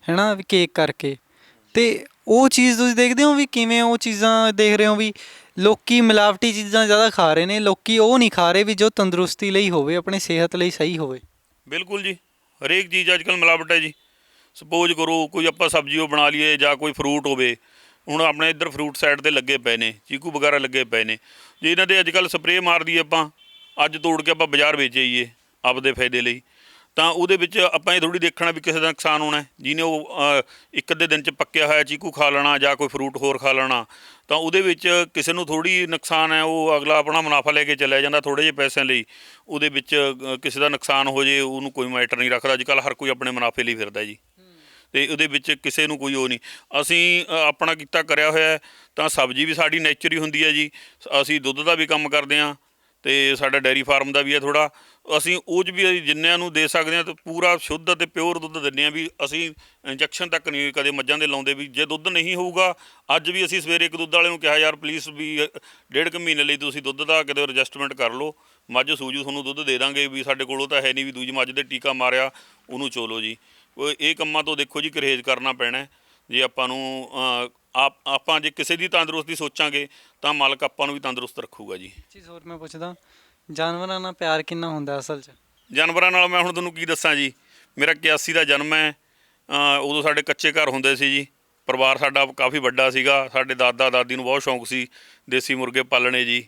ਹੈਨਾ ਵੀ ਕੇਕ ਕਰਕੇ। ਤੇ ਉਹ ਚੀਜ਼ ਤੁਸੀਂ ਦੇਖਦੇ ਹੋ ਵੀ ਕਿਵੇਂ ਉਹ ਚੀਜ਼ਾਂ ਦੇਖ ਰਹੇ ਹੋ ਵੀ ਲੋਕੀ ਮਿਲਾਵਟੀ ਚੀਜ਼ਾਂ ਜ਼ਿਆਦਾ ਖਾ ਰਹੇ ਨੇ ਲੋਕੀ ਉਹ ਨਹੀਂ ਖਾ ਰਹੇ ਵੀ ਜੋ ਤੰਦਰੁਸਤੀ ਲਈ ਹੋਵੇ ਆਪਣੀ ਸਿਹਤ ਲਈ ਸਹੀ ਹੋਵੇ। ਬਿਲਕੁਲ ਜੀ ਹਰੇਕ ਚੀਜ਼ ਅੱਜ ਕੱਲ੍ਹ ਮਿਲਾਵਟ ਹੈ ਜੀ। ਸਪੋਜ਼ ਕਰੋ ਕੋਈ ਆਪਾਂ ਸਬਜ਼ੀ ਉਹ ਬਣਾ ਲਈਏ ਜਾਂ ਕੋਈ ਫਰੂਟ ਹੋਵੇ, ਹੁਣ ਆਪਣੇ ਇੱਧਰ ਫਰੂਟ ਸਾਈਡ ਤੇ ਲੱਗੇ ਪਏ ਨੇ, ਚੀਕੂ ਵਗੈਰਾ ਲੱਗੇ ਪਏ ਨੇ। ਜੇ ਇਹਨਾਂ ਦੇ ਅੱਜ ਕੱਲ ਸਪਰੇਅ ਮਾਰ ਦਈਏ ਆਪਾਂ, ਅੱਜ ਤੋੜ ਕੇ ਆਪਾਂ ਬਾਜ਼ਾਰ ਵੇਚ ਆਈਏ ਆਪਦੇ ਫਾਇਦੇ ਲਈ, ਤਾਂ ਉਹਦੇ ਵਿੱਚ ਆਪਾਂ ਇਹ ਥੋੜੀ ਦੇਖਣਾ ਵੀ ਕਿਸੇ ਦਾ ਨੁਕਸਾਨ ਹੋਣਾ ਜਿਹਨੇ ਉਹ ਇੱਕ ਅੱਧੇ ਦਿਨ ਚ ਪੱਕਿਆ ਹੋਇਆ ਚੀਕੂ ਖਾ ਲੈਣਾ ਜਾਂ ਕੋਈ ਫਰੂਟ ਹੋਰ ਖਾ ਲੈਣਾ, ਤਾਂ ਉਹਦੇ ਵਿੱਚ ਕਿਸੇ ਨੂੰ ਥੋੜੀ ਨੁਕਸਾਨ ਹੈ, ਉਹ ਅਗਲਾ ਆਪਣਾ ਮੁਨਾਫਾ ਲੈ ਕੇ ਚਲਿਆ ਜਾਂਦਾ ਥੋੜੇ ਜਿਹੇ ਪੈਸਿਆਂ ਲਈ। ਉਹਦੇ ਵਿੱਚ ਕਿਸੇ ਦਾ ਨੁਕਸਾਨ ਹੋ ਜੇ, ਉਹਨੂੰ ਕੋਈ ਮੈਟਰ ਨਹੀਂ ਰੱਖਦਾ। ਅੱਜ ਕੱਲ ਹਰ ਕੋਈ ਆਪਣੇ ਮੁਨਾਫੇ ਲਈ ਫਿਰਦਾ ਜੀ। ਤੇ ਉਹਦੇ ਵਿੱਚ ਕਿਸੇ ਨੂੰ ਕੋਈ ਉਹ ਨਹੀਂ। ਅਸੀਂ ਅ, ਆਪਣਾ ਕੀਤਾ ਕਰਿਆ ਹੋਇਆ ਹੈ, ਤਾਂ ਸਬਜ਼ੀ ਵੀ ਸਾਡੀ ਨੇਚਰ ਹੀ ਹੁੰਦੀ ਹੈ ਜੀ। ਅਸੀਂ ਦੁੱਧ ਦਾ ਵੀ ਕੰਮ ਕਰਦੇ ਹਾਂ ਤੇ ਸਾਡਾ ਡੈਰੀ ਫਾਰਮ ਦਾ ਵੀ ਹੈ ਥੋੜਾ ਅਸੀਂ ਉਹ 'ਚ ਵੀ ਅਸੀਂ ਜਿੰਨਿਆਂ ਨੂੰ ਦੇ ਸਕਦੇ ਹਾਂ ਤਾਂ ਪੂਰਾ ਸ਼ੁੱਧ ਅਤੇ ਪਿਓਰ ਦੁੱਧ ਦਿੰਦੇ ਹਾਂ ਵੀ ਅਸੀਂ ਇੰਜੈਕਸ਼ਨ ਤੱਕ ਨਹੀਂ ਕਦੇ ਮੱਝਾਂ ਦੇ ਲਾਉਂਦੇ ਵੀ ਜੇ ਦੁੱਧ ਨਹੀਂ ਹੋਊਗਾ ਅੱਜ ਵੀ ਅਸੀਂ ਸਵੇਰੇ ਇੱਕ ਦੁੱਧ ਵਾਲੇ ਨੂੰ ਕਿਹਾ ਯਾਰ ਪਲੀਜ਼ ਵੀ ਅ, ਡੇਢ ਕੁ ਮਹੀਨੇ ਲਈ ਤੁਸੀਂ ਦੁੱਧ ਦਾ ਕਿਤੇ ਰਜਿਸਟਰਮੈਂਟ ਕਰ ਲਓ। ਮੱਝ ਸੂਜੂ ਤੁਹਾਨੂੰ ਦੁੱਧ ਦੇ ਦਾਂਗੇ ਵੀ ਸਾਡੇ ਕੋਲੋਂ ਤਾਂ ਹੈ ਨਹੀਂ ਵੀ ਦੂਜੀ ਮੱਝ ਦੇ ਟੀਕਾ ਮਾਰਿਆ ਉਹਨੂੰ ਚੋਲੋ ਜੀ। ਇਹ ਕੰਮਾਂ ਤੋਂ ਦੇਖੋ ਜੀ ਗਰੇਜ਼ ਕਰਨਾ ਪੈਣਾ। ਜੇ ਆਪਾਂ ਨੂੰ ਆਪ ਆਪਾਂ ਜੇ ਕਿਸੇ ਦੀ ਤੰਦਰੁਸਤੀ ਸੋਚਾਂਗੇ ਤਾਂ ਮਾਲਕ ਆਪਾਂ ਨੂੰ ਵੀ ਤੰਦਰੁਸਤ ਰੱਖੂਗਾ ਜੀ। ਚੀਜ਼ ਹੋਰ ਮੈਂ ਪੁੱਛਦਾ ਜਾਨਵਰਾਂ ਨਾਲ ਪਿਆਰ ਕਿੰਨਾ ਹੁੰਦਾ ਅਸਲ 'ਚ? ਜਾਨਵਰਾਂ ਨਾਲ ਮੈਂ ਹੁਣ ਤੁਹਾਨੂੰ ਕੀ ਦੱਸਾਂ ਜੀ ਮੇਰਾ 81 ਦਾ ਜਨਮ ਹੈ ਉਦੋਂ ਸਾਡੇ ਕੱਚੇ ਘਰ ਹੁੰਦੇ ਸੀ ਜੀ। ਪਰਿਵਾਰ ਸਾਡਾ ਕਾਫੀ ਵੱਡਾ ਸੀਗਾ ਸਾਡੇ ਦਾਦਾ ਦਾਦੀ ਨੂੰ ਬਹੁਤ ਸ਼ੌਂਕ ਸੀ ਦੇਸੀ ਮੁਰਗੇ ਪਾਲਣੇ ਜੀ।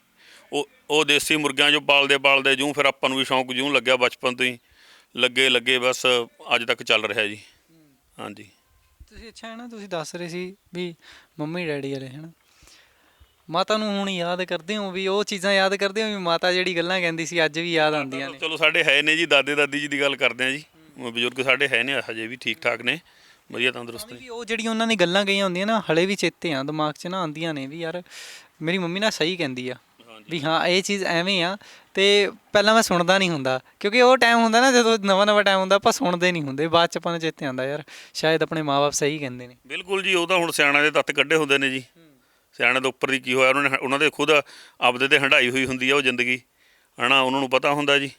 ਉਹ ਉਹ ਦੇਸੀ ਮੁਰਗਿਆਂ ਜੋ ਪਾਲਦੇ ਪਾਲਦੇ ਜੂੰ ਫਿਰ ਆਪਾਂ ਨੂੰ ਵੀ ਸ਼ੌਂਕ ਜੂੰ ਲੱਗਿਆ ਬਚਪਨ ਤੋਂ ਹੀ। ਲੱਗੇ ਲੱਗੇ ਬਸ ਅੱਜ ਤੱਕ ਚੱਲ ਰਿਹਾ ਜੀ। ਹਾਂਜੀ। ਤੁਸੀਂ ਅੱਛਾ ਹੈ ਨਾ ਤੁਸੀਂ ਦੱਸ ਰਹੇ ਸੀ ਵੀ ਮੰਮੀ ਡੈਡੀ ਵਾਲੇ ਹੈ ਨਾ। ਮਾਤਾ ਨੂੰ ਹੁਣ ਯਾਦ ਕਰਦੇ ਹੋ ਵੀ ਉਹ ਚੀਜ਼ਾਂ ਯਾਦ ਕਰਦੇ ਹੋ ਵੀ ਮਾਤਾ ਜਿਹੜੀ ਗੱਲਾਂ ਕਹਿੰਦੀ ਸੀ ਅੱਜ ਵੀ ਯਾਦ ਆਉਂਦੀਆਂ ਨੇ? ਚਲੋ ਸਾਡੇ ਹੈ ਨੇ ਜੀ ਦਾਦੇ ਦਾਦੀ ਜੀ ਦੀ ਗੱਲ ਕਰਦੇ ਆ ਜੀ। ਬਜ਼ੁਰਗ ਸਾਡੇ ਹੈ ਨੇ ਹਜੇ ਵੀ ਠੀਕ ਠਾਕ ਨੇ ਵਧੀਆ ਤੰਦਰੁਸਤ ਨੇ। ਵੀ ਉਹ ਜਿਹੜੀ ਉਹਨਾਂ ਨੇ ਗੱਲਾਂ ਕਹੀਆਂ ਹੁੰਦੀਆਂ ਨਾ ਹਲੇ ਵੀ ਚੇਤੇ ਆ ਦਿਮਾਗ 'ਚ ਨਾ ਆਉਂਦੀਆਂ ਨੇ ਵੀ ਯਾਰ ਮੇਰੀ ਮੰਮੀ ਨਾ ਸਹੀ ਕਹਿੰਦੀ ਆ। ਵੀ ਹਾਂ, ਇਹ ਚੀਜ਼ ਐਵੇਂ ਆ, ਤੇ ਪਹਿਲਾਂ ਮੈਂ ਸੁਣਦਾ ਨਹੀਂ ਹੁੰਦਾ। ਕਿਉਂਕਿ ਉਹ ਟਾਈਮ ਹੁੰਦਾ ਨਾ, ਜਦੋਂ ਨਵਾਂ ਨਵਾਂ ਟਾਈਮ ਹੁੰਦਾ, ਆਪਾਂ ਸੁਣਦੇ ਨਹੀਂ ਹੁੰਦੇ। ਬਾਅਦ ਚ ਆਪਾਂ ਨੂੰ ਚੇਤੇ ਆਉਂਦਾ, ਯਾਰ, ਸ਼ਾਇਦ ਆਪਣੇ ਮਾਪੇ ਸਹੀ ਕਹਿੰਦੇ ਨੇ। ਬਿਲਕੁਲ ਜੀ, ਉਹ ਤਾਂ ਹੁਣ ਸਿਆਣਾ ਦੇ ਤੱਤ ਕੱਢੇ ਹੁੰਦੇ ਨੇ ਜੀ। ਸਿਆਣੇ ਦੇ ਉੱਪਰ ਦੀ ਕੀ ਹੋਇਆ, ਉਹਨਾਂ ਨੇ, ਉਹਨਾਂ ਦੇ ਖੁਦ ਆਪਦੇ ਤੇ ਹੰਡਾਈ ਹੋਈ ਹੁੰਦੀ ਆ ਉਹ ਜ਼ਿੰਦਗੀ। ਹਨਾ, ਉਹਨਾਂ ਨੂੰ ਪਤਾ ਹੁੰਦਾ ਜੀ।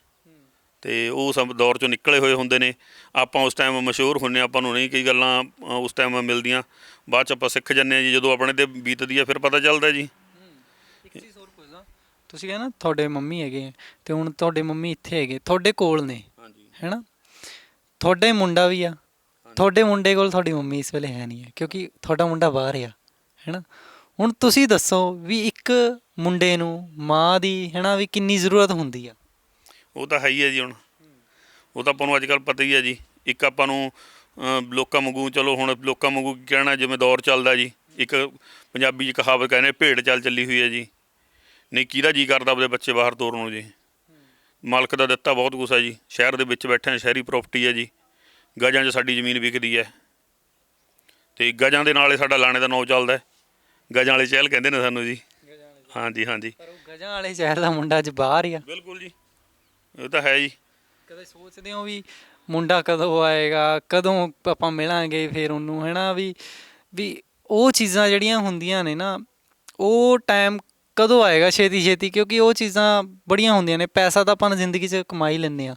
ਤੇ ਉਹ ਸਭ ਦੌਰ ਚੋਂ ਨਿਕਲੇ ਹੋਏ ਹੁੰਦੇ ਨੇ। ਆਪਾਂ ਉਸ ਟਾਈਮ ਮਸ਼ਹੂਰ ਹੁੰਨੇ ਆਪਾਂ ਨੂੰ ਨਹੀਂ ਕਈ ਗੱਲਾਂ ਉਸ ਟਾਈਮ ਮਿਲਦੀਆਂ। ਬਾਅਦ ਚ ਆਪਾਂ ਸਿੱਖ ਜੰਨੇ ਆ ਜੀ, ਜਦੋਂ ਆਪਣੇ ਤੇ ਬੀਤਦੀ ਆ, ਫਿਰ ਪਤਾ ਚੱਲਦਾ ਜੀ ਇੱਕ ਚੀਜ਼ ਹੋਰ ਪੁੱਛਦਾ ਤੁਸੀਂ ਕਹਿੰਦਾ ਤੁਹਾਡੇ ਮੰਮੀ ਹੈਗੇ ਆ, ਤੇ ਹੁਣ ਤੁਹਾਡੇ ਮੰਮੀ ਇੱਥੇ ਹੈਗੇ ਤੁਹਾਡੇ ਕੋਲ ਨੇ ਹਾਂਜੀ। ਹੈਨਾ? ਤੁਹਾਡੇ ਮੁੰਡਾ ਵੀ ਆ ਤੁਹਾਡੇ ਮੁੰਡੇ ਕੋਲ ਤੁਹਾਡੀ ਮੰਮੀ ਇਸ ਵੇਲੇ ਹੈ ਨਹੀਂ ਹੈ ਕਿਉਂਕਿ ਤੁਹਾਡਾ ਮੁੰਡਾ ਬਾਹਰ ਆ ਹੈਨਾ? ਹੁਣ ਤੁਸੀਂ ਦੱਸੋ ਵੀ ਇੱਕ ਮੁੰਡੇ ਨੂੰ ਮਾਂ ਦੀ ਹੈਨਾ ਵੀ ਕਿੰਨੀ ਜ਼ਰੂਰਤ ਹੁੰਦੀ ਆ? ਉਹ ਤਾਂ ਹੈ ਹੀ ਹੈ ਜੀ ਹੁਣ। ਉਹ ਤਾਂ ਆਪਾਂ ਨੂੰ ਅੱਜ ਕੱਲ ਪਤਾ ਹੀ ਹੈ ਜੀ। ਇੱਕ ਆਪਾਂ ਨੂੰ ਲੋਕਾਂ ਵਾਂਗੂ ਚਲੋ ਹੁਣ ਲੋਕਾਂ ਵਾਂਗੂ ਕੀ ਕਹਿਣਾ ਜਿਵੇਂ ਦੌਰ ਚੱਲਦਾ ਜੀ। ਇੱਕ ਪੰਜਾਬੀ 'ਚ ਕਹਾਵਤ ਕਹਿੰਦੇ ਭੇਡ ਚੱਲ ਚੱਲੀ ਹੋਈ ਹੈ ਜੀ। ਨਹੀਂ ਕਿਹਦਾ ਜੀ ਕਰਦਾ ਆਪਣੇ ਬੱਚੇ ਬਾਹਰ ਤੋਰਨ ਨੂੰ ਜੀ। ਮਾਲਕ ਦਾ ਦਿੱਤਾ ਬਹੁਤ ਕੁਛ ਹੈ ਜੀ। ਸ਼ਹਿਰ ਦੇ ਵਿੱਚ ਬੈਠੇ ਹਾਂ ਸ਼ਹਿਰੀ ਪ੍ਰਾਪਰਟੀ ਹੈ ਜੀ। ਗਜਾਂ 'ਚ ਸਾਡੀ ਜ਼ਮੀਨ ਵਿਕਦੀ ਹੈ ਤੇ ਗਜਾਂ ਦੇ ਨਾਲ ਹੀ ਸਾਡਾ ਲਾਣੇ ਦਾ ਨਾਂ ਚੱਲਦਾ ਹੈ। ਗਜਾਂ ਵਾਲੇ ਚਹਿਲ ਕਹਿੰਦੇ ਨੇ ਸਾਨੂੰ ਜੀ। ਹਾਂਜੀ ਹਾਂਜੀ। ਪਰ ਉਹ ਗਜਾਂ ਵਾਲੇ ਸ਼ਹਿਰ ਦਾ ਮੁੰਡਾ ਅੱਜ ਬਾਹਰ ਹੀ ਆ। ਬਿਲਕੁਲ ਜੀ। ਇਹ ਤਾਂ ਹੈ ਜੀ। ਕਦੇ ਸੋਚਦੇ ਹੋ ਵੀ ਮੁੰਡਾ ਕਦੋਂ ਆਏਗਾ ਕਦੋਂ ਆਪਾਂ ਮਿਲਾਂਗੇ ਫਿਰ ਉਹਨੂੰ ਹੈਨਾ ਵੀ ਵੀ ਉਹ ਚੀਜ਼ਾਂ ਜਿਹੜੀਆਂ ਹੁੰਦੀਆਂ ਨੇ ਨਾ ਉਹ ਟਾਈਮ ਕਦੋਂ ਆਏਗਾ ਛੇਤੀ ਛੇਤੀ? ਕਿਉਂਕਿ ਉਹ ਚੀਜ਼ਾਂ ਬੜੀਆਂ ਹੁੰਦੀਆਂ ਨੇ। ਪੈਸਾ ਤਾਂ ਆਪਾਂ ਜ਼ਿੰਦਗੀ 'ਚ ਕਮਾਈ ਲੈਂਦੇ ਆ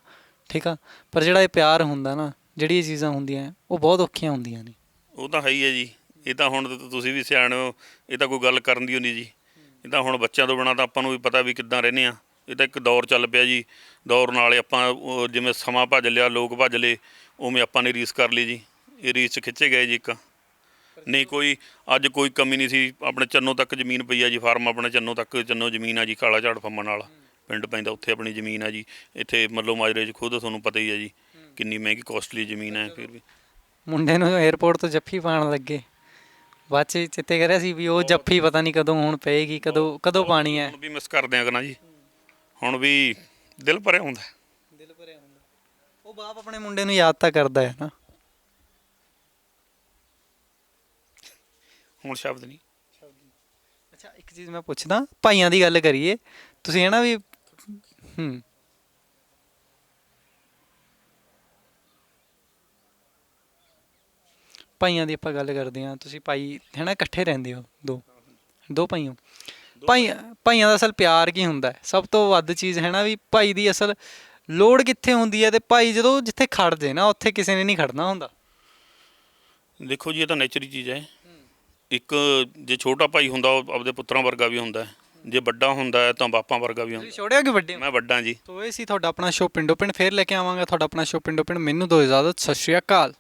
ਠੀਕ ਆ? ਪਰ ਜਿਹੜਾ ਇਹ ਪਿਆਰ ਹੁੰਦਾ ਨਾ, ਜਿਹੜੀ ਇਹ ਚੀਜ਼ਾਂ ਹੁੰਦੀਆਂ ਉਹ ਬਹੁਤ ਔਖੀਆਂ ਹੁੰਦੀਆਂ ਨੇ। ਉਹ ਤਾਂ ਹੈ ਹੀ ਹੈ ਜੀ। ਇਹ ਤਾਂ ਹੁਣ ਤੁਸੀਂ ਵੀ ਸਿਆਣੇ ਹੋ, ਇਹ ਤਾਂ ਕੋਈ ਗੱਲ ਕਰਨ ਦੀ ਨਹੀਂ ਜੀ। ਇਹ ਤਾਂ ਹੁਣ ਬੱਚਿਆਂ ਤੋਂ ਬਿਨਾਂ ਤਾਂ ਆਪਾਂ ਨੂੰ ਵੀ ਪਤਾ ਵੀ ਕਿੱਦਾਂ ਰਹਿੰਦੇ ਆ ਇਹ ਤਾਂ ਇੱਕ ਦੌਰ ਚੱਲ ਪਿਆ ਜੀ। ਦੌਰ ਨਾਲ ਆਪਾਂ, ਉਹ ਜਿਵੇਂ ਸਮਾਂ ਭੱਜ ਲਿਆ, ਲੋਕ ਭੱਜ ਲਏ, ਉਵੇਂ ਆਪਾਂ ਨੇ ਰੀਸ ਕਰ ਲਈ ਜੀ। ਇਹ ਰੀਸ ਖਿੱਚੇ ਗਏ ਜੀ ਇੱਕ। ਨਹੀਂ ਕੋਈ ਅੱਜ ਕੋਈ ਕਮੀ ਨਹੀਂ ਸੀ। ਆਪਣੇ ਚੰਨੋ ਤੱਕ ਜ਼ਮੀਨ ਪਈ ਆ ਜੀ ਫਾਰਮ ਆਪਣੇ ਚੰਨੋ ਤੱਕ ਚੰਨੋ ਜ਼ਮੀਨ ਆ ਜੀ ਕਾਲਾ ਝਾੜ ਫੰਮਣ ਵਾਲਾ। ਪਿੰਡ ਪੈਂਦਾ ਉੱਥੇ ਆਪਣੀ ਜ਼ਮੀਨ ਆ ਜੀ। ਇੱਥੇ ਮੱਲੋ ਮਾਜਰੇ 'ਚ ਖੁਦ ਤੁਹਾਨੂੰ ਪਤਾ ਹੀ ਆ ਜੀ ਕਿੰਨੀ ਮਹਿੰਗੀ ਕੋਸਟਲੀ ਜ਼ਮੀਨ ਹੈ ਫਿਰ ਵੀ। ਮੁੰਡੇ ਨੂੰ 에어ਪੋਰਟ ਤੋਂ ਜੱਫੀ ਪਾਣ ਲੱਗੇ। ਬਾਅਦ 'ਚ ਚਿੱਤੇ ਕਰਿਆ ਸੀ ਵੀ ਉਹ ਜੱਫੀ ਪਤਾ ਨਹੀਂ ਕਦੋਂ ਹੁਣ ਪਏਗੀ ਕਦੋਂ ਕਦੋਂ ਪਾਣੀ ਹੈ ਹੁਣ ਵੀ ਮਿਸ ਕਰਦੇ ਆ ਨਾ ਜੀ। ਹੁਣ ਵੀ ਦਿਲ ਭਰਿਆ ਹੁੰਦਾ। ਦਿਲ ਭਰਿਆ ਹੁੰਦਾ। ਉਹ ਬਾਪ ਆਪਣੇ ਮੁੰਡੇ ਨੂੰ ਯਾਦ ਤਾਂ ਕਰਦਾ ਹੈ ਨਾ। ਹੁਣ ਸ਼ਬਦ ਨਹੀਂ। ਅੱਛਾ ਇੱਕ ਚੀਜ਼ ਮੈਂ ਪੁੱਛਦਾ ਭਾਈਆਂ ਦੀ ਗੱਲ ਕਰੀਏ ਤੁਸੀਂ ਹੈ ਨਾ ਵੀ ਹੂੰ। ਭਾਈਆਂ ਦੀ ਆਪਾਂ ਗੱਲ ਕਰਦੇ ਹਾਂ ਤੁਸੀਂ ਭਾਈ ਹੈ ਨਾ ਇਕੱਠੇ ਰਹਿੰਦੇ ਹੋ ਦੋ। ਦੋ ਭਾਈ ਹੋ ਭਾਈ ਭਾਈਆਂ ਦਾ ਅਸਲ ਪਿਆਰ ਕੀ ਹੁੰਦਾ? ਸਭ ਤੋਂ ਵੱਧ ਚੀਜ਼ ਹੈ ਨਾ ਵੀ ਭਾਈ ਦੀ ਅਸਲ ਲੋੜ ਕਿੱਥੇ ਹੁੰਦੀ ਹੈ ਤੇ ਭਾਈ ਜਦੋਂ ਜਿੱਥੇ ਖੜ ਜੇ ਨਾ ਉੱਥੇ ਕਿਸੇ ਨੇ ਨਹੀਂ ਖੜਨਾ ਹੁੰਦਾ। ਦੇਖੋ ਜੀ ਇਹ ਤਾਂ ਨੇਚਰੀ ਚੀਜ਼ ਹੈ। ਇੱਕ ਜੇ ਛੋਟਾ ਭਾਈ ਹੁੰਦਾ ਉਹ ਆਪਦੇ ਪੁੱਤਰਾਂ ਵਰਗਾ ਵੀ ਹੁੰਦਾ ਹੈ। ਜੇ ਵੱਡਾ ਹੁੰਦਾ ਹੈ ਤਾਂ ਬਾਪਾਂ ਵਰਗਾ ਵੀ ਤੁਸੀਂ ਹੁੰਦਾ ਛੋੜਿਆ ਕਿ ਵੱਡੇ ਹੋ? ਮੈਂ ਵੱਡਾ ਜੀ। ਸੋ ਇਹ ਸੀ ਤੁਹਾਡਾ ਆਪਣਾ ਸ਼ੋ ਪਿੰਡੋ। ਪਿੰਡ ਫੇਰ ਲੈ ਕੇ ਆਵਾਂਗਾ ਤੁਹਾਡਾ ਆਪਣਾ ਸ਼ੋ ਪਿੰਡੋ ਪਿੰਡ। ਮੈਨੂੰ ਦੋ ਇਜਾਜ਼ਤ ਸਤਿ ਸ਼੍ਰੀ ਅਕਾਲ।